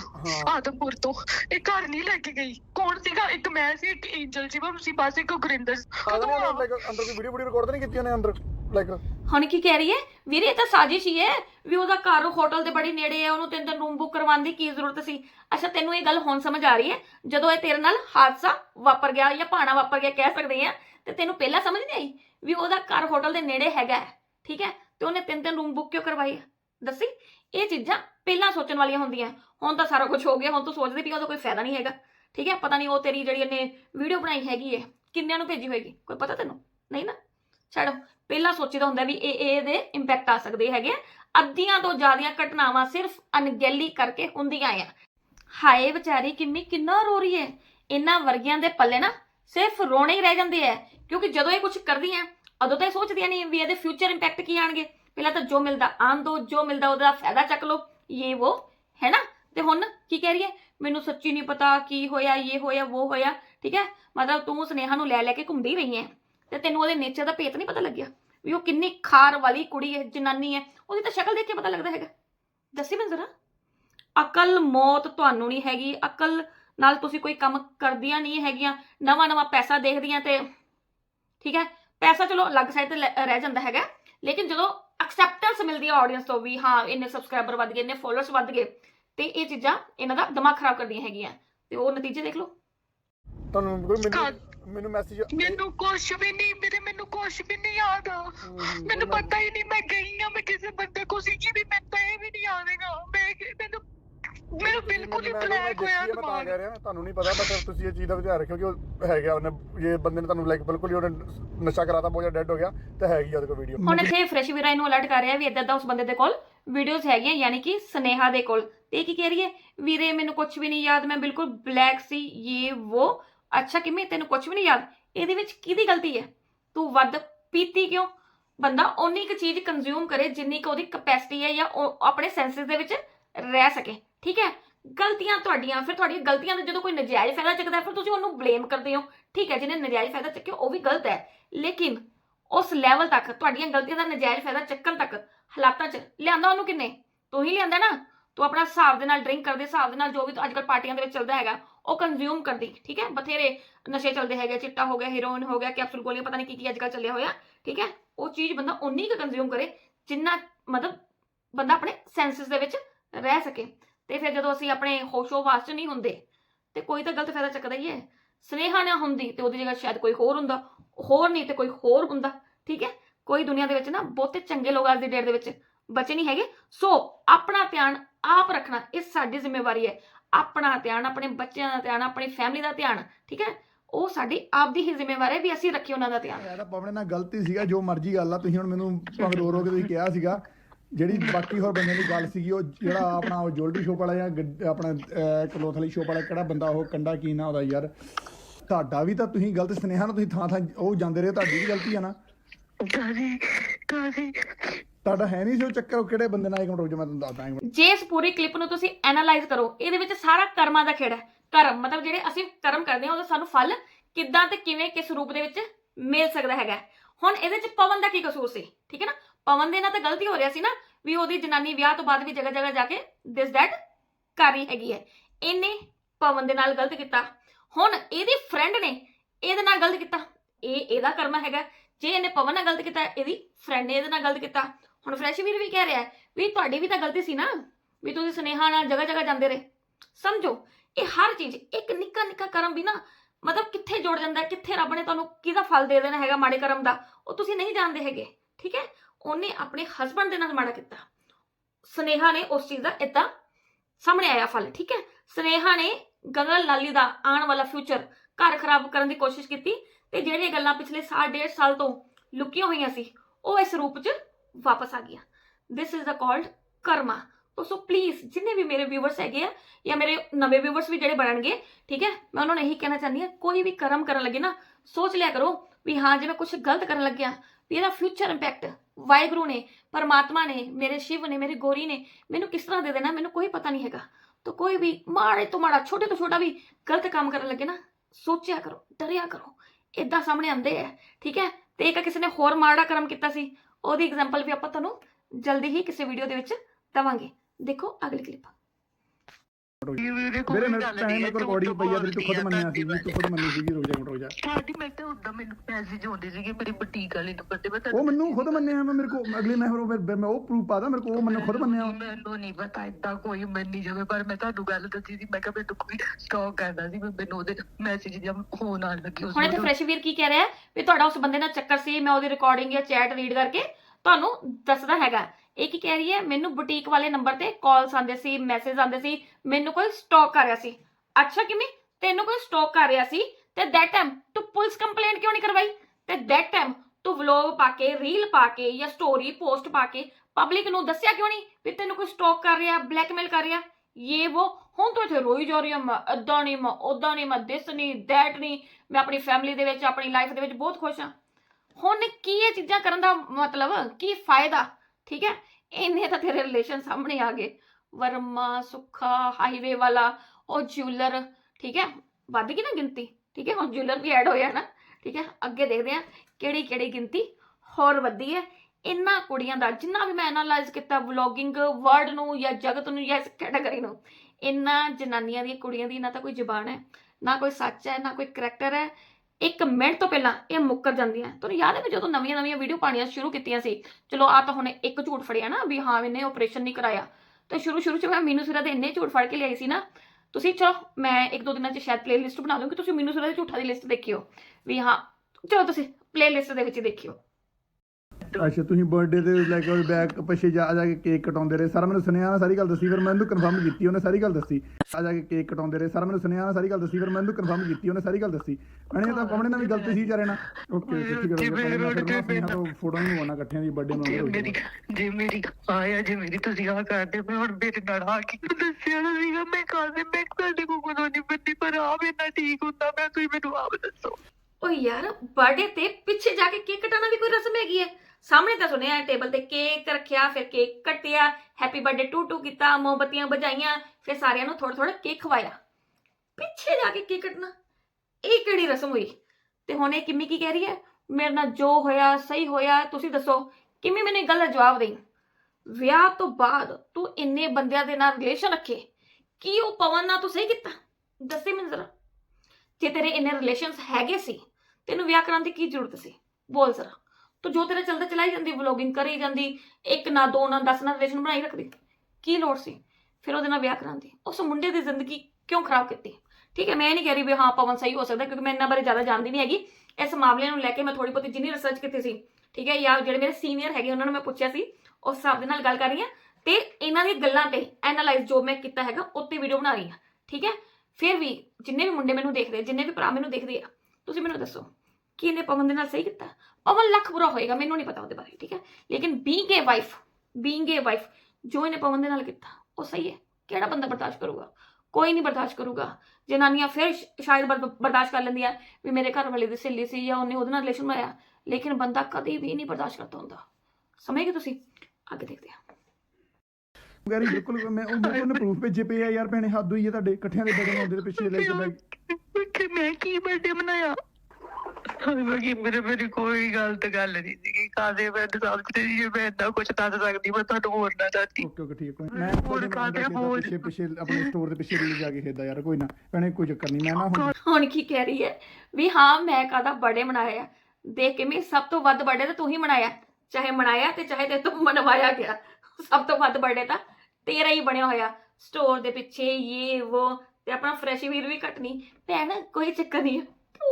S5: ਆਦਮਪੁਰ ਤੋਂ। ਇਹ ਘਰ ਨਹੀਂ ਲੈ ਕੇ ਗਈ। ਕੌਣ ਸੀਗਾ? ਇੱਕ ਮੈਂ ਸੀ ਇੱਕ ਏਂਜਲ ਸੀ ਬਸ ਸੀ ਬਸ ਇੱਕ ਗੁਰਿੰਦਰ ਸੀ। ਕਦੋਂ ਆ?
S3: ਅੰਦਰ ਕੋਈ ਵੀਡੀਓ ਵੀਡੀਓ ਰਿਕਾਰਡ ਨਹੀਂ ਕੀਤੀ ਉਹਨੇ ਅੰਦਰ? ਲਾਈਕ
S1: ਹੁਣ ਕੀ ਕਹਿ ਰਹੀ ਹੈ? ਵੀਰੇ ਇਹ ਤਾਂ ਸਾਜ਼ਿਸ਼ ਹੀ ਹੈ ਵੀ ਉਹਦਾ ਘਰ ਹੋਟਲ ਦੇ ਬੜੀ ਨੇੜੇ ਹੈ ਉਹਨੂੰ ਤਿੰਨ ਦਿਨ ਰੂਮ ਬੁੱਕ ਕਰਵਾਉਣ ਦੀ ਕੀ ਜ਼ਰੂਰਤ ਸੀ। ਅੱਛਾ ਤੈਨੂੰ ਇਹ ਗੱਲ ਹੁਣ ਸਮਝ ਆ ਰਹੀ ਹੈ? ਜਦੋਂ ਇਹ ਤੇਰੇ ਨਾਲ ਹਾਦਸਾ ਵਾਪਰ ਗਿਆ ਜਾਂ ਭਾਣਾ ਵਾਪਰ ਗਿਆ ਕਹਿ ਸਕਦੇ ਆ ਤੇ ਤੈਨੂੰ ਪਹਿਲਾਂ ਸਮਝ ਨਹੀਂ ਆਈ? ਵੀ ਉਹਦਾ ਘਰ ਹੋਟਲ ਦੇ ਨੇੜੇ ਹੈਗਾ ਠੀਕ ਹੈ? ਤੇ ਉਹਨੇ ਤਿੰਨ ਦਿਨ ਰੂਮ ਬੁੱਕ ਕਿਉਂ ਕਰਵਾਈ ਦੱਸੀ? ਇਹ ਚੀਜ਼ਾਂ ਪਹਿਲਾਂ ਸੋਚਣ ਵਾਲੀਆਂ ਹੁੰਦੀਆਂ ਹੁਣ ਤਾਂ ਸਾਰਾ ਕੁਝ ਹੋ ਗਿਆ, ਹੁਣ ਤੂੰ ਸੋਚਦੀ ਵੀ ਉਹਦਾ ਕੋਈ ਫਾਇਦਾ ਨਹੀਂ ਹੈਗਾ, ਠੀਕ ਹੈ? ਪਤਾ ਨਹੀਂ ਉਹ ਤੇਰੀ ਜਿਹੜੀ ਇਹਨੇ ਵੀਡੀਓ ਬਣਾਈ ਹੈਗੀ ਹੈ, ਕਿੰਨਿਆਂ ਨੂੰ ਭੇਜੀ ਹੋਏਗੀ, ਕੋਈ ਪਤਾ ਤੈਨੂੰ? ਨਹੀਂ ਨਾ? ਛੱਡ, ਪਹਿਲਾਂ ਸੋਚੀਦਾ ਹੁੰਦਾ ਵੀ ਇਹ ਇਹ ਦੇ ਇੰਪੈਕਟ ਆ ਸਕਦੇ ਹੈਗੇ ਆ। ਅੱਧੀਆਂ ਤੋਂ ਜ਼ਿਆਦੀਆਂ ਘਟਨਾਵਾਂ ਸਿਰਫ ਅਣਗਹਿਲੀ ਕਰਕੇ ਹੁੰਦੀਆਂ ਆ। ਹਾਏ ਵਿਚਾਰੀ, ਕਿੰਨੀ, ਕਿੰਨਾ ਰੋ ਰਹੀ ਹੈ। ਇਹਨਾਂ ਵਰਗਿਆਂ ਦੇ ਪੱਲੇ ਨਾ ਸਿਰਫ ਰੋਣੇ ਹੀ ਰਹਿ ਜਾਂਦੇ ਆ। ਕਿਉਂਕਿ ਜਦੋਂ ਇਹ ਕੁਝ ਕਰਦੀਆਂ ਉਦੋਂ ਤਾਂ ਇਹ ਸੋਚਦੀਆਂ ਨਹੀਂ ਵੀ ਇਹਦੇ ਫਿਊਚਰ ਇੰਪੈਕਟ ਕੀ ਆਣਗੇ। ਪਹਿਲਾਂ ਤਾਂ ਜੋ ਮਿਲਦਾ ਆਣ ਦੋ, ਜੋ ਮਿਲਦਾ ਉਹਦਾ ਫਾਇਦਾ ਚੱਕ ਲਓ ਇਹ ਉਹ ਹੈ ਨਾ ਤੇ ਹੁਣ ਕੀ ਕਹਿ ਰਹੀ ਹੈ? ਮੈਨੂੰ ਸੱਚੀ ਨਹੀਂ ਪਤਾ ਕੀ ਹੋਇਆ ਇਹ ਹੋਇਆ ਉਹ ਹੋਇਆ, ਠੀਕ ਹੈ? ਮਤਲਬ ਤੂੰ ਸੁਨੇਹਾ ਨੂੰ ਲੈ ਲੈ ਕੇ ਘੁੰਮਦੀ ਰਹੀ ਹੈ। ਤੇ ਤੈਨੂੰ ਉਹਦੇ ਨੇਚਰ ਦਾ ਭੇਤ ਨਹੀਂ ਪਤਾ ਲੱਗਿਆ ਵੀ ਉਹ ਕਿੰਨੀ ਖਾਰ ਵਾਲੀ ਕੁੜੀ ਹੈ, ਜਨਾਨੀ ਹੈ, ਉਹਦੀ ਤਾਂ ਸ਼ਕਲ ਦੇਖ ਕੇ ਪਤਾ ਲੱਗਦਾ ਹੈਗਾ। ਦੱਸੀ ਮੈਨੂੰ ਜ਼ਰਾ। ਅਕਲ ਮੌਤ ਤੁਹਾਨੂੰ ਨਹੀਂ ਹੈਗੀ, ਅਕਲ ਨਾਲ ਤੁਸੀਂ ਕੋਈ ਕੰਮ ਕਰਦੀਆਂ ਨਹੀਂ ਹੈਗੀਆਂ ਨਵਾਂ ਨਵਾਂ ਪੈਸਾ ਦੇਖਦੀਆਂ ਤੇ ਠੀਕ ਹੈ? ਪੈਸਾ ਚਲੋ ਅਲੱਗ ਸਾਈਡ ਤੇ ਰਹਿ ਜਾਂਦਾ ਹੈਗਾ। ਲੇਕਿਨ ਜਦੋਂ ਐਕਸੈਪਟੈਂਸ ਮਿਲਦੀ ਹੈ ਆਡੀਅנס ਤੋਂ ਵੀ ਹਾਂ ਇੰਨੇ ਸਬਸਕ੍ਰਾਈਬਰ ਵੱਧ ਗਏ ਇੰਨੇ ਫੋਲੋਅਰਸ ਵੱਧ ਗਏ ਤੇ ਇਹ ਚੀਜ਼ਾਂ ਇਹਨਾਂ ਦਾ ਦਿਮਾਗ ਖਰਾਬ ਕਰਦੀਆਂ ਹੈਗੀਆਂ। ਤੇ ਉਹ ਨਤੀਜੇ ਦੇਖ ਲਓ।
S3: ਤੁਹਾਨੂੰ ਕੋਈ ਮੈਨੂੰ ਮੈਨੂੰ ਮੈਸੇਜ
S5: ਮੈਨੂੰ ਕੁਛ ਵੀ ਨਹੀਂ ਮੇਰੇ ਮੈਨੂੰ ਕੁਛ ਵੀ ਨਹੀਂ ਯਾਦ। ਮੈਨੂੰ ਪਤਾ ਹੀ ਨਹੀਂ ਮੈਂ ਗਈ ਆ ਮੈਂ ਕਿਸੇ ਬੰਦੇ ਕੋ ਸੀਗੀ ਵੀ ਮੈਂ ਤਾਂ ਇਹ ਵੀ ਨਹੀਂ ਆਵੇਗਾ ਮੈਂ ਕਿ- ਮੈਨੂੰ ਮੈਨੂੰ ਬਿਲਕੁਲ ਹੀ ਬਲੈਕ ਹੋਇਆ
S3: ਮੈਂ ਤਾਂ
S5: ਦਿਮਾਗ
S3: ਕਹਿ ਰਿਹਾ ਤੁਹਾਨੂੰ ਨਹੀਂ ਪਤਾ ਬਟ ਤੁਸੀਂ ਇਹ ਚੀਜ਼ ਦਾ ਧਿਆਨ ਰੱਖਿਓ ਕਿ ਉਹ ਹੈਗਾ ਉਹਨੇ ਇਹ ਬੰਦੇ ਨੇ ਤੁਹਾਨੂੰ ਲਾਈਕ ਬਿਲਕੁਲ ਹੀ ਉਹਨੇ ਨਸ਼ਾ ਕਰਾਤਾ ਬਹੁਤ ਜ਼ਿਆਦਾ ਡੈਡ ਹੋ ਗਿਆ ਤੇ ਹੈਗੀ ਆ ਉਹਦੇ ਕੋਲ ਵੀਡੀਓ
S1: ਹੁਣ ਇੱਥੇ ਫਰੈਸ਼ ਵੀਰਾ ਇਹਨੂੰ ਅਲਰਟ ਕਰ ਰਿਹਾ ਵੀ ਇਦਾਂ ਦਾ ਉਸ ਬੰਦੇ ਦੇ ਕੋਲ ਵੀਡੀਓਜ਼ ਹੈਗੀਆਂ ਯਾਨੀ ਕਿ ਸਨੇਹਾ ਦੇ ਕੋਲ। ਤੇ ਇਹ ਕੀ ਕਹਿ ਰਹੀ ਹੈ? ਵੀਰੇ ਮੈਨੂੰ ਕੁਝ ਵੀ ਨਹੀਂ ਯਾਦ ਮੈਂ ਬਿਲਕੁਲ ਬਲੈਕ ਸੀ ਇਹ ਉਹ ਅੱਛਾ ਕਿਵੇਂ ਤੈਨੂੰ ਕੁਝ ਵੀ ਨਹੀਂ ਯਾਦ। ਇਹਦੇ ਵਿੱਚ ਕਿਹਦੀ ਗਲਤੀ ਹੈ? ਤੂੰ ਵੱਧ ਪੀਤੀ ਕਿਉਂ? ਬੰਦਾ ਓਨੀ ਕੁ ਚੀਜ਼ ਕੰਜ਼ਿਊਮ ਕਰੇ ਜਿੰਨੀ ਕੁ ਉਹਦੀ ਕਪੈਸਿਟੀ ਹੈ ਜਾਂ ਉਹ ਆਪਣੇ ਸੈਂਸਸ ਦੇ ਵਿੱਚ ਰਹਿ ਸਕੇ। ਠੀਕ ਹੈ? ਗਲਤੀਆਂ ਤੁਹਾਡੀਆਂ, ਫਿਰ ਤੁਹਾਡੀਆਂ ਗਲਤੀਆਂ ਦਾ ਜਦੋਂ ਕੋਈ ਨਜਾਇਜ਼ ਫਾਇਦਾ ਚੱਕਦਾ ਫਿਰ ਤੁਸੀਂ ਉਹਨੂੰ ਬਲੇਮ ਕਰਦੇ ਹੋ। ਠੀਕ ਹੈ, ਜਿਹਨੇ ਨਜਾਇਜ਼ ਫਾਇਦਾ ਚੱਕਿਆ, ਉਹ ਵੀ ਗਲਤ ਹੈ। ਲੇਕਿਨ ਉਸ ਲੈਵਲ ਤੱਕ, ਤੁਹਾਡੀਆਂ ਗਲਤੀਆਂ ਦਾ ਨਜਾਇਜ਼ ਫਾਇਦਾ ਚੱਕਣ ਤੱਕ ਹਾਲਾਤਾਂ 'ਚ ਲਿਆਂਦਾ ਉਹਨੂੰ ਕਿੰਨੇ? ਤੂੰ ਹੀ ਲਿਆਂਦਾ ਨਾ। ਤੂੰ ਆਪਣਾ ਹਿਸਾਬ ਦੇ ਨਾਲ ਡਰਿੰਕ ਕਰਦੇ, ਹਿਸਾਬ ਦੇ ਨਾਲ ਜੋ ਵੀ ਅੱਜ ਕੱਲ੍ਹ ਪਾਰਟੀਆਂ ਦੇ ਵਿੱਚ ਚੱਲਦਾ ਹੈਗਾ, ਉਹ ਕੰਜ਼ਿਊਮ ਕਰਦੀ। ਠੀਕ ਹੈ? ਬਥੇਰੇ ਨਸ਼ੇ ਚੱਲਦੇ ਹੈਗੇ, ਚਿੱਟਾ ਹੋ ਗਿਆ ਹੀਰੋਇਨ ਹੋ ਗਿਆ ਕੈਪਸੂਲ ਗੋਲੀਆਂ, ਪਤਾ ਨਹੀਂ ਕੀ ਕੀ ਅੱਜ ਕੱਲ੍ਹ ਚੱਲਿਆ ਹੋਇਆ। ਠੀਕ ਹੈ? ਉਹ ਚੀਜ਼ ਬੰਦਾ ਉਨੀ ਕੁ ਕੰਜ਼ਿਊਮ ਕਰੇ ਜਿੰਨਾ ਮਤਲਬ ਬੰਦਾ ਆਪਣੇ ਸੈਂਸਸ ਦੇ ਵਿੱਚ ਰਹਿ ਸਕੇ। ਤੇ ਫਿਰ ਜਦੋਂ ਅਸੀਂ ਆਪਣੇ ਹੋਸ਼ੋ ਵਾਸ 'ਚ ਨਹੀਂ ਹੁੰਦੇ, ਤੇ ਕੋਈ ਤਾਂ ਗਲਤ ਫਾਇਦਾ ਚੱਕਦਾ ਹੀ ਹੈ। ਸਨੇਹਾ ਨਾ ਹੁੰਦੀ ਤੇ ਉਹਦੀ ਜਗ੍ਹਾ ਸ਼ਾਇਦ ਕੋਈ ਹੋਰ ਹੁੰਦਾ, ਹੋਰ ਨਹੀਂ ਤੇ ਕੋਈ ਹੋਰ ਹੁੰਦਾ, ਠੀਕ ਹੈ? ਕੋਈ ਦੁਨੀਆ ਦੇ ਵਿੱਚ ਨਾ ਬਹੁਤੇ ਚੰਗੇ ਲੋਕ ਅੱਜ ਦੀ ਡੇਟ ਦੇ ਵਿੱਚ ਬਚੇ ਨਹੀਂ ਹੈਗੇ। ਸੋ ਆਪਣਾ ਧਿਆਨ ਆਪ ਰੱਖਣਾ, ਇਹ ਸਾਡੀ ਜ਼ਿੰਮੇਵਾਰੀ ਹੈ। ਆਪਣਾ ਧਿਆਨ, ਆਪਣੇ ਬੱਚਿਆਂ ਦਾ ਧਿਆਨ, ਆਪਣੀ ਫੈਮਿਲੀ ਦਾ ਧਿਆਨ, ਠੀਕ ਹੈ? ਉਹ ਸਾਡੀ ਆਪ ਦੀ ਹੀ ਜ਼ਿੰਮੇਵਾਰੀ ਹੈ ਵੀ ਅਸੀਂ ਰੱਖੀਏ ਉਹਨਾਂ ਦਾ ਧਿਆਨ।
S3: ਇਹ ਤਾਂ ਨਾਲ ਗਲਤੀ ਸੀਗਾ, ਜੋ ਮਰਜ਼ੀ ਗੱਲ ਆ, ਤੁਸੀਂ ਹੁਣ ਮੈਨੂੰ ਭਾਵੇਂ ਰੋ ਰੋ ਕੇ ਤੁਸੀਂ ਕਿਹਾ ਸੀਗਾ ਜਿਹੜੀ ਬਾਕੀ ਹੋਰ ਬੰਦਿਆਂ ਦੀ ਗੱਲ ਸੀਗੀ ਉਹ ਜਿਹੜਾ ਆਪਣਾ ਉਹ ਜੁਐਲਰੀ ਸ਼ੋਪ ਵਾਲਾ ਜਾਂ ਗੱਡ- ਆਪਣਾ ਕਲੋਥ ਵਾਲੀ ਸ਼ੋਪ ਵਾਲਾ ਕਿਹੜਾ ਬੰਦਾ ਉਹ ਕੰਡਾ ਕੀ ਨਾ ਉਹਦਾ ਯਾਰ। ਤੁਹਾਡਾ ਵੀ ਤਾਂ ਤੁਸੀਂ ਗਲਤ ਸੁਨੇਹਾ ਨਾ ਤੁਸੀਂ ਥਾਂ ਥਾਂ ਉਹ ਜਾਂਦੇ ਰਹੇ ਤੁਹਾਡੀ ਵੀ ਗਲਤੀ ਆ ਨਾ।
S5: ਕਾਦੀ ਕਾਦੀ
S3: ਤੁਹਾਡਾ ਹੈ ਨਹੀਂ ਸੀ ਉਹ ਚੱਕਰ ਉਹ ਕਿਹੜੇ ਬੰਦੇ ਨਾਲ ਇੱਕ ਮਿੰਟ ਰੁਕ ਜਾ ਮੈਂ ਤੁਹਾਨੂੰ ਦੱਸਦਾ ਇੱਕ ਮਿੰਟ।
S1: ਜੇ ਇਸ ਪੂਰੀ ਕਲਿੱਪ ਨੂੰ ਤੁਸੀਂ ਐਨਾਲਾਈਜ਼ ਕਰੋ ਇਹਦੇ ਵਿੱਚ ਸਾਰਾ ਕਰਮਾਂ ਦਾ ਖੇੜਾ ਹੈ। ਕਰਮ ਮਤਲਬ ਜਿਹੜੇ ਅਸੀਂ ਕਰਮ ਕਰਦੇ ਹਾਂ ਉਹਦਾ ਸਾਨੂੰ ਫਲ ਕਿੱਦਾਂ ਤੇ ਕਿਵੇਂ ਕਿਸ ਰੂਪ ਦੇ ਵਿੱਚ ਮਿਲ ਸਕਦਾ ਹੈਗਾ ਹੁਣ ਇਹਦੇ ਵਿੱਚ ਪਵਨ ਦਾ ਕੀ ਕਸੂਰ ਸੀ? ਠੀਕ ਹੈ ਨਾ? ਪਵਨ ਦੇ ਨਾਲ ਤਾਂ ਗਲਤੀ ਹੋ ਰਿਹਾ ਸੀ ਨਾ, ਵੀ ਉਹਦੀ ਜਨਾਨੀ ਵਿਆਹ ਤੋਂ ਬਾਅਦ ਵੀ ਜਗ੍ਹਾ ਜਗ੍ਹਾ ਜਾ ਕੇ ਦਿਸ ਦੈਟ ਕਰ ਰਹੀ ਹੈਗੀ ਹੈ। ਇਹਨੇ ਪਵਨ ਦੇ ਨਾਲ ਗਲਤ ਕੀਤਾ। ਹੁਣ ਇਹਦੀ ਫਰੈਂਡ ਨੇ ਇਹਦੇ ਨਾਲ ਗਲਤ ਕੀਤਾ। ਇਹ ਇਹਦਾ ਕਰਮ ਹੈਗਾ। ਜੇ ਇਹਨੇ ਪਵਨ ਨਾਲ ਗਲਤ ਕੀਤਾ, ਇਹਦੀ ਫਰੈਂਡ ਨੇ ਇਹਦੇ ਨਾਲ ਗਲਤ ਕੀਤਾ। ਹੁਣ ਫਰੈਸ਼ ਵੀਰ ਵੀ ਕਹਿ ਰਿਹਾ ਵੀ ਤੁਹਾਡੀ ਵੀ ਤਾਂ ਗਲਤੀ ਸੀ ਨਾ, ਵੀ ਤੁਸੀਂ ਸੁਨੇਹਾ ਨਾਲ ਜਗ੍ਹਾ ਜਗ੍ਹਾ ਜਾਂਦੇ ਰਹੇ। ਸਮਝੋ, ਇਹ ਹਰ ਚੀਜ਼, ਇੱਕ ਨਿੱਕਾ ਨਿੱਕਾ ਕਰਮ ਵੀ ਨਾ, ਮਤਲਬ ਕਿੱਥੇ ਜੋੜ ਜਾਂਦਾ, ਕਿੱਥੇ ਰੱਬ ਨੇ ਤੁਹਾਨੂੰ ਕਿਹਦਾ ਫਲ ਦੇ ਦੇਣਾ ਹੈਗਾ ਮਾੜੇ ਕਰਮ ਦਾ, ਉਹ ਤੁਸੀਂ ਨਹੀਂ ਜਾਣਦੇ ਹੈਗੇ। ਠੀਕ ਹੈ? ਉਹਨੇ ਆਪਣੇ ਹਸਬੰਡ ਦੇ ਨਾਲ ਮਾੜਾ ਕੀਤਾ। ਸੁਨੇਹਾ ਨੇ ਉਸ ਚੀਜ਼ ਦਾ ਇਦਾਂ ਸਾਹਮਣੇ ਆਇਆ ਫਲ, ਠੀਕ ਹੈ? ਸੁਨੇਹਾ ਨੇ ਗਗਨ ਲਾਲੀ ਦਾ ਆਉਣ ਵਾਲਾ ਫਿਊਚਰ ਘਰ ਖਰਾਬ ਕਰਨ ਦੀ ਕੋਸ਼ਿਸ਼ ਕੀਤੀ ਤੇ ਜਿਹੜੀਆਂ ਗੱਲਾਂ ਪਿਛਲੇ ਸਾਲ, ਡੇਢ ਸਾਲ ਤੋਂ ਲੁਕੀਆਂ ਹੋਈਆਂ ਸੀ, ਉਹ ਇਸ ਰੂਪ 'ਚ ਵਾਪਸ ਆ ਗਈਆਂ। This is the called karma. So please ਜਿੰਨੇ ਵੀ ਮੇਰੇ ਵਿਊਵਰਸ ਹੈਗੇ ਆ ਜਾਂ ਮੇਰੇ ਨਵੇਂ ਵਿਊਵਰਸ ਵੀ ਜਿਹੜੇ ਬਣਨਗੇ, ਠੀਕ ਹੈ? ਮੈਂ ਉਹਨਾਂ ਨੂੰ ਇਹੀ ਕਹਿਣਾ ਚਾਹੁੰਦੀ ਹਾਂ, ਕੋਈ ਵੀ ਕਰਮ ਕਰਨ ਲੱਗੇ ਨਾ, ਸੋਚ ਲਿਆ ਕਰੋ ਵੀ ਹਾਂ ਜੇ ਮੈਂ ਕੁਝ ਗਲਤ ਕਰਨ ਲੱਗਿਆ ਵੀ ਇਹਦਾ ਫਿਊਚਰ ਇੰਪੈਕਟ ਵਾਹਿਗੁਰੂ ਨੇ, ਪਰਮਾਤਮਾ ਨੇ, ਮੇਰੇ ਸ਼ਿਵ ਨੇ, ਮੇਰੇ ਗੋਰੀ ਨੇ ਮੈਨੂੰ ਕਿਸ ਤਰ੍ਹਾਂ ਦੇ ਦੇਣਾ, ਮੈਨੂੰ ਕੋਈ ਪਤਾ ਨਹੀਂ ਹੈਗਾ। ਤਾਂ ਕੋਈ ਵੀ ਮਾੜੇ ਤੋਂ ਮਾੜਾ, ਛੋਟੇ ਤੋਂ ਛੋਟਾ ਵੀ ਗਲਤ ਕੰਮ ਕਰਨ ਲੱਗੇ ਨਾ, ਸੋਚਿਆ ਕਰੋ, ਡਰਿਆ ਕਰੋ ਇਦਾਂ ਸਾਹਮਣੇ ਆਉਂਦੇ ਆ, ਠੀਕ ਹੈ? ਤੇ ਇੱਕ ਕਿਸੇ ਨੇ ਹੋਰ ਮਾੜਾ ਕਰਮ ਕੀਤਾ ਸੀ, ਉਹਦੀ ਐਗਜ਼ਾਮਪਲ ਵੀ ਆਪਾਂ ਤੁਹਾਨੂੰ ਜਲਦੀ ਹੀ ਕਿਸੇ ਵੀਡੀਓ ਦੇ ਵਿੱਚ ਦਵਾਂਗੇ। ਦੇਖੋ ਅਗਲੀ ਕਲਿੱਪ
S3: ਮੇਰੇ
S5: ਕੋਈ
S3: ਮੇਰੇ ਭੈਣ
S5: ਨਹੀਂ
S3: ਮੇਰੇ ਕੋਲ ਰਿਕਾਰਡਿੰਗ ਪਈ ਆ ਤੇਰੀ ਤੂੰ ਖੁਦ ਮੰਨਿਆ ਸੀ ਤੂੰ ਖੁਦ ਮੰਨੀ ਸੀਗੀ ਰੁਕ ਜਾ ਮਿੰਟ ਰੁਕ ਜਾ।
S5: ਸਾਡੀ ਮੈਂ ਤੇ ਉਦਾਂ ਮੈਨੂੰ ਮੈਸੇਜ ਆਉਂਦੇ ਸੀਗੇ ਮੇਰੀ ਬੁਟੀਕ ਵਾਲੇ ਨੰਬਰ ਤੇ ਮੈਂ
S3: ਉਹ ਮੈਨੂੰ ਖੁਦ ਮੰਨਿਆ ਮੈਂ ਮੇਰੇ ਕੋਲ ਅਗਲੀ ਮੈਂ ਹੋਰ ਫਿਰ ਮੈਂ ਉਹ ਪ੍ਰੂਫ ਪਾਦਾ ਮੇਰੇ ਕੋਲ ਉਹ ਮੈਨੂੰ ਖੁਦ ਮੰਨਿਆ। ਉਹ।
S5: ਮੈਨੂੰ ਨਹੀਂ ਪਤਾ ਏਦਾਂ ਕੋਈ ਮੰਨੀ ਜਾਵੇ ਪਰ ਮੈਂ ਤੁਹਾਨੂੰ ਗੱਲ ਦੱਸੀ ਸੀ ਮੈਂ ਕਿਹਾ ਮੈਨੂੰ ਕੋਈ ਸਟਾਕ ਕਰਦਾ ਸੀ ਮੈਂ ਮੈਨੂੰ ਉਹਦੇ ਮੈਸੇਜ ਜਮ ਹੋਣ ਆਣ ਲੱਗੇ ਉਸ
S1: ਹੁਣ ਇੱਥੇ ਫਰੈਸ਼ ਵੀਰ ਕੀ ਕਹਿ ਰਿਹਾ ਹੈ? ਵੀ ਤੁਹਾਡਾ ਉਸ ਬੰਦੇ ਨਾਲ ਚੱਕਰ ਸੀ ਮੈਂ ਉਹਦੀ ਰਿਕਾਰਡਿੰਗ ਜਾਂ ਚੈਟ ਰੀਡ ਕਰਕੇ ਤੁਹਾਨੂੰ ਦੱਸਦਾ ਹੈਗਾ। ਇਹ ਕੀ ਕਹਿ ਰਹੀ ਹੈ? ਮੈਨੂੰ ਬੁਟੀਕ ਵਾਲੇ ਨੰਬਰ ਤੇ ਕਾਲਸ ਆਉਂਦੇ ਸੀ ਮੈਸੇਜ ਆਉਂਦੇ ਸੀ, ਮੈਨੂੰ ਕੋਈ ਸਟਾਕ ਕਰ ਰਿਹਾ ਸੀ। ਅੱਛਾ ਕਿਵੇਂ ਤੈਨੂੰ ਕੋਈ ਸਟਾਕ ਕਰ ਰਿਹਾ ਸੀ? ਤੇ ਦੈਟ ਟਾਈਮ ਤੂੰ ਪੁਲਿਸ ਕੰਪਲੇਂਟ ਕਿਉਂ ਨਹੀਂ ਕਰਵਾਈ? ਤੇ ਦੈਟ ਟਾਈਮ ਤੂੰ ਵਲੌਗ ਪਾ ਕੇ ਰੀਲ ਪਾ ਕੇ ਜਾਂ ਸਟੋਰੀ ਪੋਸਟ ਪਾ ਕੇ ਪਬਲਿਕ ਨੂੰ ਦੱਸਿਆ ਕਿਉਂ ਨਹੀਂ ਵੀ ਤੈਨੂੰ ਕੋਈ ਸਟਾਕ ਕਰ ਰਿਹਾ ਬਲੈਕਮੇਲ ਕਰ ਰਿਹਾ? ਇਹ ਉਹ ਹੁਣ ਤੂੰ ਇੱਥੇ ਰੋਈ ਜਾ ਰਹੀ ਆ, ਮੈਂ ਏਦਾਂ ਨਹੀਂ ਮੈਂ ਉਦਾਂ ਨਹੀਂ ਮੈਂ ਦਿਸ ਨਹੀਂ ਦੈਟ ਨਹੀਂ ਮੈਂ ਆਪਣੀ ਫੈਮਿਲੀ ਦੇ ਵਿੱਚ, ਆਪਣੀ ਲਾਈਫ ਦੇ ਵਿੱਚ ਬਹੁਤ ਖੁਸ਼ ਹਾਂ। ਹੁਣ ਕੀ ਇਹ ਚੀਜ਼ਾਂ ਕਰਨ ਦਾ ਮਤਲਬ? ਕੀ ਫਾਇਦਾ? ਠੀਕ ਹੈ? ਇੰਨੇ ਤਾਂ ਤੇਰੇ ਰਿਲੇਸ਼ਨ ਸਾਹਮਣੇ ਆ ਗਏ। ਵਰਮਾ, ਸੁੱਖਾ ਹਾਈਵੇ ਵਾਲਾ, ਉਹ ਜਿਊਲਰ ਠੀਕ ਹੈ? ਵੱਧ ਗਈ ਨਾ ਗਿਣਤੀ? ਠੀਕ ਹੈ? ਹੁਣ ਜਿਊਲਰ ਵੀ ਐਡ ਹੋਇਆ ਨਾ। ਠੀਕ ਹੈ? ਅੱਗੇ ਦੇਖਦੇ ਹਾਂ ਕਿਹੜੀ ਕਿਹੜੀ ਗਿਣਤੀ ਹੋਰ ਵੱਧੀ ਹੈ। ਇਹਨਾਂ ਕੁੜੀਆਂ ਦਾ ਜਿੰਨਾ ਵੀ ਮੈਂ ਐਨਾਲਾਈਜ਼ ਕੀਤਾ ਵਲੌਗਿੰਗ ਵਰਡ ਨੂੰ ਜਾਂ ਜਗਤ ਨੂੰ ਜਾਂ ਇਸ ਕੈਟਾਗਰੀ ਨੂੰ ਇਹਨਾਂ ਜਨਾਨੀਆਂ ਦੀਆਂ ਕੁੜੀਆਂ ਦੀ ਨਾ ਤਾਂ ਕੋਈ ਜ਼ਬਾਨ ਹੈ, ਨਾ ਕੋਈ ਸੱਚ ਹੈ, ਨਾ ਕੋਈ ਕਰੈਕਟਰ ਹੈ ਇੱਕ ਮਿੰਟ ਤੋਂ ਪਹਿਲਾਂ ਇਹ ਮੁੱਕਰ ਜਾਂਦੀਆਂ। ਤੁਹਾਨੂੰ ਯਾਦ ਹੈ ਵੀ ਜਦੋਂ ਨਵੀਆਂ ਨਵੀਆਂ ਵੀਡੀਓ ਪਾਣੀਆਂ ਸ਼ੁਰੂ ਕੀਤੀਆਂ ਸੀ, ਚਲੋ ਆ ਤਾਂ ਹੁਣ ਇੱਕ ਝੂਠ ਫੜਿਆ ਨਾ ਵੀ ਹਾਂ ਇਹਨੇ ਆਪਰੇਸ਼ਨ ਨਹੀਂ ਕਰਾਇਆ। ਤੇ ਸ਼ੁਰੂ ਸ਼ੁਰੂ ਚ ਮੈਂ ਮੀਨੂ ਸਿਰਾ ਦੇ ਇੰਨੇ ਝੂਠ ਫੜ ਕੇ ਲਿਆਈ ਸੀ ਨਾ, ਤੁਸੀਂ ਚਲੋ ਮੈਂ ਇੱਕ ਦੋ ਦਿਨਾਂ ਚ ਸ਼ਾਇਦ ਪਲੇਲਿਸਟ ਬਣਾ ਦੂੰਗੀ ਤੁਸੀਂ ਮੀਨੂ ਸਿਰਾ ਦੇ ਝੂਠਾਂ ਦੀ ਲਿਸਟ ਦੇਖਿਓ। ਵੀ ਹਾਂ, ਚਲੋ ਤੁਸੀਂ ਪਲੇਲਿਸਟ ਦੇ ਵਿੱਚ ਦੇਖਿਓ।
S3: ਅੱਛਾ ਤੁਸੀਂ ਬਰਥਡੇ ਤੇ ਲੈ ਕੇ ਬੈਕ ਪਿੱਛੇ ਜਾ ਜਾ ਕੇ ਕੇਕ ਕਟਾਉਂਦੇ ਰਹੇ। ਸਾਰਾ ਮੈਨੂੰ ਸੁਣਿਆ ਨਾ ਸਾਰੀ ਗੱਲ ਦੱਸੀ ਫਿਰ ਮੈਂ ਇਹਨੂੰ ਕਨਫਰਮ ਕੀਤੀ ਉਹਨੇ ਸਾਰੀ ਗੱਲ ਦੱਸੀ। ਆ ਜਾ ਕੇ ਕੇਕ ਕਟਾਉਂਦੇ ਰਹੇ ਸਾਰਾ ਮੈਨੂੰ ਸੁਣਿਆ ਨਾ ਸਾਰੀ ਗੱਲ ਦੱਸੀ ਫਿਰ ਮੈਂ ਇਹਨੂੰ ਕਨਫਰਮ ਕੀਤੀ ਉਹਨੇ ਸਾਰੀ ਗੱਲ ਦੱਸੀ। ਮੈਨੇ ਤਾਂ ਆਪਣੇ ਨਾਲ ਵੀ ਗਲਤੀ ਸੀ ਵਿਚਾਰੇ ਨਾਲ। ਓਕੇ ਠੀਕ ਹੈ ਫਿਰ ਮੈਂ ਫੋਟੋ ਨਹੀਂ ਹੋਣਾ ਇਕੱਠਿਆਂ ਦੀ ਬਰਥਡੇ
S5: ਜੇ
S3: ਮਨਾਉਣੀ
S5: ਮੇਰੀ ਜੇ ਮੇਰੀ ਆਇਆ ਜੇ ਮੇਰੀ ਤੁਸੀਂ ਆ ਕਰਦੇ ਮੈਂ ਹੁਣ ਮੇਰੇ ਨਾਲ ਆ ਕੀ ਦੱਸਿਆ ਨਾ ਸੀਗਾ? ਮੈਂ ਕਾਹਦੇ ਮੈਂ ਤੁਹਾਡੇ ਕੋਲ ਕੋਈ ਨਹੀਂ ਬੰਦੀ ਪਰ ਆ ਮੇਰਾ ਠੀਕ ਹੁੰਦਾ ਮੈਂ ਤੁਸੀਂ ਮੈਨੂੰ ਆਪ ਦੱਸੋ।
S1: ਓ ਯਾਰ ਬਰਥਡੇ ਤੇ ਪਿੱਛੇ ਜਾ ਕੇ ਕੇਕ ਕਟਾਉਣਾ ਵੀ ਕੋਈ ਰਸਮ ਹੈਗੀ ਹੈ? ਸਾਹਮਣੇ ਤਾਂ ਸੁਣਿਆ ਟੇਬਲ ਤੇ ਕੇਕ ਰੱਖਿਆ, ਫਿਰ ਕੇਕ ਕੱਟਿਆ ਹੈਪੀ ਬਰਥਡੇ ਟੂ ਟੂ ਕੀਤਾ, ਮੋਮਬੱਤੀਆਂ ਬਜਾਈਆਂ, ਫਿਰ ਸਾਰਿਆਂ ਨੂੰ ਥੋੜਾ ਥੋੜਾ ਕੇਕ ਖਵਾਇਆ। ਪਿੱਛੇ ਜਾ ਕੇ ਕੇਕ ਕੱਟਣਾ, ਇਹ ਕਿਹੜੀ ਰਸਮ ਹੋਈ? ਤੇ ਹੁਣ ਇਹ ਕਿੰਮੀ ਕੀ ਕਹਿ ਰਹੀ ਹੈ? ਮੇਰੇ ਨਾਲ ਜੋ ਹੋਇਆ, ਸਹੀ ਹੋਇਆ, ਤੁਸੀਂ ਦੱਸੋ, ਕਿੰਮੀ ਮੈਨੂੰ ਇੱਕ ਗੱਲ ਦਾ ਜਵਾਬ ਦੇਈ? ਵਿਆਹ ਤੋਂ ਬਾਅਦ ਤੂੰ ਇੰਨੇ ਬੰਦਿਆਂ ਦੇ ਨਾਲ ਰਿਲੇਸ਼ਨ ਰੱਖੇ, ਕੀ ਉਹ ਪਵਨ ਨਾਲ ਤੂੰ ਸਹੀ ਕੀਤਾ? ਦੱਸੇ ਮੈਨੂੰ ਜ਼ਰਾ। ਜੇ ਤੇਰੇ ਇੰਨੇ ਰਿਲੇਸ਼ਨਸ ਹੈਗੇ ਸੀ, ਤੈਨੂੰ ਵਿਆਹ ਕਰਾਉਣ ਦੀ ਕੀ ਜ਼ਰੂਰਤ ਸੀ? ਬੋਲ ਜ਼ਰਾ। ਤੂੰ ਜੋ ਤੇਰਾ ਚੱਲਦਾ ਚਲਾਈ ਜਾਂਦੀ ਵਲੋਗਿੰਗ ਕਰੀ ਜਾਂਦੀ, ਇੱਕ ਨਾ ਦੋ ਨਾ 10 ਨਾ ਰਿਲੇਸ਼ਨ ਬਣਾਈ ਰੱਖਦੀ। ਕੀ ਲੋੜ ਸੀ? ਫਿਰ ਉਹਦੇ ਨਾਲ ਵਿਆਹ ਕਰਾਉਂਦੀ। ਉਸ ਮੁੰਡੇ ਦੀ ਜ਼ਿੰਦਗੀ ਕਿਉਂ ਖਰਾਬ ਕੀਤੀ? ਠੀਕ ਹੈ, ਮੈਂ ਇਹ ਨਹੀਂ ਕਹਿ ਰਹੀ ਵੀ ਹਾਂ ਪਵਨ ਸਹੀ ਹੋ ਸਕਦਾ, ਕਿਉਂਕਿ ਮੈਂ ਇਹਨਾਂ ਬਾਰੇ ਜ਼ਿਆਦਾ ਜਾਣਦੀ ਨਹੀਂ ਹੈਗੀ। ਇਸ ਮਾਮਲੇ ਨੂੰ ਲੈ ਕੇ ਮੈਂ ਥੋੜੀ ਬਹੁਤੀ ਜਿੰਨੀ ਰਿਸਰਚ ਕੀਤੀ ਸੀ, ਠੀਕ ਹੈ, ਜਾਂ ਜਿਹੜੇ ਮੇਰੇ ਸੀਨੀਅਰ ਹੈਗੇ, ਉਹਨਾਂ ਨੂੰ ਮੈਂ ਪੁੱਛਿਆ ਸੀ, ਉਸ ਹਿਸਾਬ ਦੇ ਨਾਲ ਗੱਲ ਕਰ ਰਹੀ ਹਾਂ। ਤੇ ਇਹਨਾਂ ਦੀਆਂ ਗੱਲਾਂ ਤੇ ਐਨਾਲਾਈਜ਼ ਜੋ ਮੈਂ ਕੀਤਾ ਹੈਗਾ, ਉੱਤੇ ਵੀਡੀਓ ਬਣਾ ਰਹੀ ਹਾਂ, ਠੀਕ ਹੈ। ਫਿਰ ਵੀ ਜਿੰਨੇ ਵੀ ਮੁੰਡੇ ਮੈਨੂੰ ਦੇਖਦੇ ਜਿੰਨੇ ਵੀ ਭਰਾ ਮੈਨੂੰ ਦੇਖਦੇ ਆ, ਤੁਸੀਂ ਮੈਨੂੰ ਦੱਸੋ। ਕਿ ਇਹਨੇ ਪਵਨ ਦੇ ਨਾਲ ਸਹੀ ਕੀਤਾ? ਪਵਨ ਲੱਖ ਬੁਰਾ ਹੋਏਗਾ ਮੈਨੂੰ ਨਹੀਂ ਪਤਾ ਉਹਦੇ ਬਾਰੇ ਠੀਕ ਹੈ? ਲੇਕਿਨ being a wife being a wife ਜੋ ਇਹਨੇ ਪਵਨ ਦੇ ਨਾਲ ਕੀਤਾ ਉਹ ਸਹੀ ਹੈ। ਕਿਹੜਾ ਬੰਦਾ ਬਰਦਾਸ਼ਤ ਕਰੂਗਾ? ਕੋਈ ਨਹੀਂ ਬਰਦਾਸ਼ਤ ਕਰੂਗਾ। ਜਨਾਨੀਆਂ ਫਿਰ ਸ਼ਾਇਦ ਬਰ- ਬਰਦਾਸ਼ਤ ਕਰ ਲੈਂਦੀਆਂ ਵੀ ਮੇਰੇ ਘਰ ਵਾਲੇ ਦੀ ਸਹੇਲੀ ਸੀ ਜਾਂ ਉਹਨੇ ਉਹਦੇ ਨਾਲ ਰਿਲੇਸ਼ਨ ਬਣਾਇਆ ਲੇਕਿਨ ਬੰਦਾ ਕਦੀ ਵੀ ਨਹੀਂ ਬਰਦਾਸ਼ਤ ਕਰਦਾ ਹੁੰਦਾ। ਸਮਝ ਗਏ ਤੁਸੀਂ? ਅੱਗੇ ਦੇਖਦੇ ਹਾਂ।
S3: ਗੈਰੀ ਬਿਲਕੁਲ ਮੈਂ ਉਹ ਮੇਰੇ ਕੋਲ ਨੇ ਪ੍ਰੂਫ ਭੇਜੇ ਪਏ ਆ ਯਾਰ ਭੈਣੇ ਹੱਦ ਹੋਈ ਹੈ ਤੁਹਾਡੇ ਇਕੱਠਿਆਂ ਦੇ ਬਰਥਡੇ ਆਉਂਦੇ ਪਿੱਛੇ ਲੈ ਕਿ
S5: ਮੈਂ ਕੀ ਬਰਥਡੇ ਮਨਾਇਆ? ਹਾਂ ਕਿ ਮੇਰੇ ਮੇਰੀ ਕੋਈ ਗਲਤ ਗੱਲ ਨਹੀਂ ਸੀ ਕਾਦੇ ਮੈਂ ਸਮਝਦੇ ਜੀ ਮੈਂ ਇੰਨਾ ਕੁਝ ਦੱਸ ਸਕਦੀ ਮੈਂ ਤੁਹਾਨੂੰ ਹੋਰ ਨਾ ਚਾਹਤੀ
S3: ਓਕੇ ਓਕੇ ਠੀਕ ਹੈ। ਕੋਈ। ਮੈਂ
S5: ਹੋਰ ਕਾਹਦੇ ਹੋਰ?
S3: ਪਿੱਛੇ ਪਿੱਛੇ ਆਪਣੇ ਸਟੋਰ ਦੇ ਪਿੱਛੇ ਰੀਲ ਜਾ ਕੇ ਖੇਦਾ ਯਾਰ ਕੋਈ ਨਾ। ਭੈਣੇ ਕੋਈ ਚੱਕਰ ਨਹੀਂ ਮੈਂ ਨਾ ਹੁਣ
S1: ਹੁਣ ਕੀ ਕਹਿ ਰਹੀ ਹੈ? ਵੀ ਹਾਂ ਮੈਂ ਕਾਦਾ ਬਰਥਡੇ ਮਨਾਇਆ ਦੇਖ ਕੇ ਮੈਂ ਸਭ ਤੋਂ ਵੱਧ ਬਰਥਡੇ ਤਾਂ ਤੂੰ ਹੀ ਮਨਾਇਆ। ਚਾਹੇ ਮਨਾਇਆ ਤੇ ਚਾਹੇ ਤੇ ਤੂੰ ਮਨਵਾਇਆ ਗਿਆ। ਸਭ ਤੋਂ ਵੱਧ ਬਰਥਡੇ ਤਾਂ ਤੇਰਾ ਹੀ ਬਣਿਆ ਹੋਇਆ। ਸਟੋਰ ਦੇ ਪਿੱਛੇ ਇਹ ਉਹ ਤੇ ਆਪਣਾ ਫਰੈਸ਼ ਵੀਰ ਵੀ ਕੱਟਣੀ ਭੈਣ ਕੋਈ ਚੱਕਰ ਨਹੀਂ ਹੈ।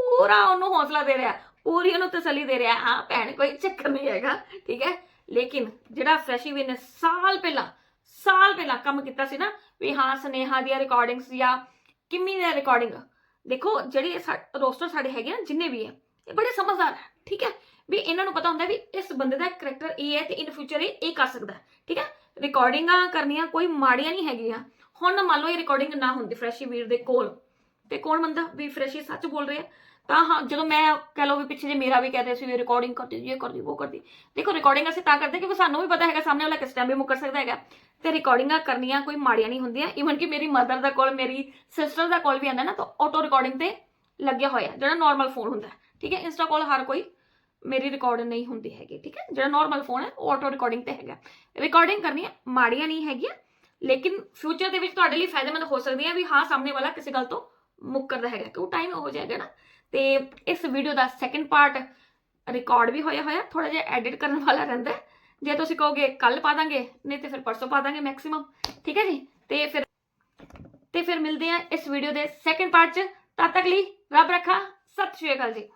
S1: ਪੂਰਾ ਉਹਨੂੰ ਹੌਸਲਾ ਦੇ ਰਿਹਾ, ਪੂਰੀ ਉਹਨੂੰ ਤਸੱਲੀ ਦੇ ਰਿਹਾ, ਹਾਂ ਭੈਣ, ਕੋਈ ਚੱਕਰ ਨਹੀਂ ਹੈਗਾ, ਠੀਕ ਹੈ? ਲੇਕਿਨ ਜਿਹੜਾ ਫਰੈਸ਼ੀ ਵੀਰ ਨੇ, ਸਾਲ ਪਹਿਲਾਂ ਸਾਲ ਪਹਿਲਾਂ ਕੰਮ ਕੀਤਾ ਸੀ ਨਾ, ਵੀ ਹਾਂ, ਸਨੇਹਾ ਦੀਆਂ ਰਿਕਾਰਡਿੰਗਸ ਜਾਂ ਕਿੰਮੀ ਦੀਆਂ ਰਿਕਾਰਡਿੰਗ ਦੇਖੋ, ਜਿਹੜੇ ਰੋਸਟਰ ਸਾਡੇ ਹੈਗੇ ਨਾ, ਜਿੰਨੇ ਵੀ ਹੈ, ਇਹ ਬੜੇ ਸਮਝਦਾਰ ਹੈ, ਠੀਕ ਹੈ? ਵੀ ਇਹਨਾਂ ਨੂੰ ਪਤਾ ਹੁੰਦਾ ਵੀ ਇਸ ਬੰਦੇ ਦਾ ਕਰੈਕਟਰ ਇਹ ਹੈ ਤੇ ਇਨ ਫਿਊਚਰ ਇਹ ਇਹ ਕਰ ਸਕਦਾ ਠੀਕ ਹੈ? ਰਿਕਾਰਡਿੰਗਾਂ ਕਰਨੀਆਂ ਕੋਈ ਮਾੜੀਆਂ ਨਹੀਂ ਹੈਗੀਆਂ, ਹੁਣ ਮੰਨ ਲਓ ਇਹ ਰਿਕਾਰਡਿੰਗ ਨਾ ਹੁੰਦੀ ਫਰੈਸ਼ੀ ਵੀਰ ਦੇ ਕੋਲ ਤੇ ਕੌਣ ਬੰਦਾ ਵੀ ਫਰੈਸ਼ੀ ਸੱਚ ਬੋਲ ਰਿਹਾ? ਤਾਂ ਹਾਂ, ਜਦੋਂ ਮੈਂ ਕਹ ਲਓ ਵੀ ਪਿੱਛੇ ਜੇ ਮੇਰਾ ਵੀ ਕਹਦੇ ਸੀ ਵੀ ਰਿਕਾਰਡਿੰਗ ਕਰਦੀ, ਇਹ ਕਰਦੀ, ਉਹ ਕਰਦੀ। ਦੇਖੋ ਰਿਕਾਰਡਿੰਗ ਅਸੀਂ ਤਾਂ ਕਰਦੇ ਕਿਉਂਕਿ ਸਾਨੂੰ ਵੀ ਪਤਾ ਹੈਗਾ, ਸਾਹਮਣੇ ਵਾਲਾ ਕਿਸ ਟਾਈਮ ਵੀ ਮੁੱਕਰ ਸਕਦਾ ਹੈਗਾ। ਤੇ ਰਿਕਾਰਡਿੰਗਾਂ ਕਰਨੀਆਂ ਕੋਈ ਮਾੜੀਆਂ ਨਹੀਂ ਹੁੰਦੀਆਂ ਈਵਨ ਕਿ ਮੇਰੀ ਮਦਰ ਦਾ ਕਾਲ ਮੇਰੀ ਸਿਸਟਰ ਦਾ ਕਾਲ ਵੀ ਆਉਂਦਾ ਨਾ, ਤਾਂ ਆਟੋ ਰਿਕਾਰਡਿੰਗ ਤੇ ਲੱਗਿਆ ਹੋਇਆ, ਜਿਹੜਾ ਨਾਰਮਲ ਫੋਨ ਹੁੰਦਾ। ਠੀਕ ਹੈ ਇੰਸਟਾ ਕਾਲ ਹਰ ਕੋਈ ਮੇਰੀ ਰਿਕਾਰਡ ਨਹੀਂ ਹੁੰਦੀ ਹੈਗੀ, ਠੀਕ ਹੈ? ਜਿਹੜਾ ਨਾਰਮਲ ਫੋਨ ਹੈ, ਉਹ ਆਟੋ ਰਿਕਾਰਡਿੰਗ ਤੇ ਹੈਗਾ। ਰਿਕਾਰਡਿੰਗ ਕਰਨੀ ਹੈ ਮਾੜੀਆਂ ਨਹੀਂ ਹੈਗੀਆਂ, ਲੇਕਿਨ ਫਿਊਚਰ ਦੇ ਵਿੱਚ ਤੁਹਾਡੇ ਲਈ ਫਾਇਦੇਮੰਦ ਹੋ ਸਕਦੀਆਂ ਵੀ ਹਾਂ, ਸਾਹਮਣੇ ਵਾਲਾ ਕਿਸੇ ਗੱਲ ਤੋਂ ਮੁੱਕਰਦਾ ਹੈਗਾ ਕਿ ਉਹ ਟਾਈਮ ਹੋ ਜਾਏਗਾ ਨਾ। ਤੇ ਇਸ ਵੀਡੀਓ ਦਾ ਸੈਕੰਡ ਪਾਰਟ ਰਿਕਾਰਡ ਵੀ ਹੋਇਆ ਹੋਇਆ ਥੋੜਾ ਜਿਹਾ ਐਡਿਟ ਕਰਨ ਵਾਲਾ ਰਹਿੰਦਾ ਜੇ ਤੁਸੀਂ ਕਹੋਗੇ ਕੱਲ ਪਾ ਦਾਂਗੇ, ਨਹੀਂ ਤੇ ਫਿਰ ਪਰਸੋਂ ਪਾ ਦਾਂਗੇ ਮੈਕਸਿਮਮ ਠੀਕ ਹੈ ਜੀ? ਤੇ ਫਿਰ ਤੇ ਫਿਰ ਮਿਲਦੇ ਆ ਇਸ ਵੀਡੀਓ ਦੇ ਸੈਕੰਡ ਪਾਰਟ 'ਚ। ਤਦ ਤੱਕ ਲਈ ਰੱਬ ਰੱਖਾ, ਸਤਿ ਸ਼੍ਰੀ ਅਕਾਲ ਜੀ।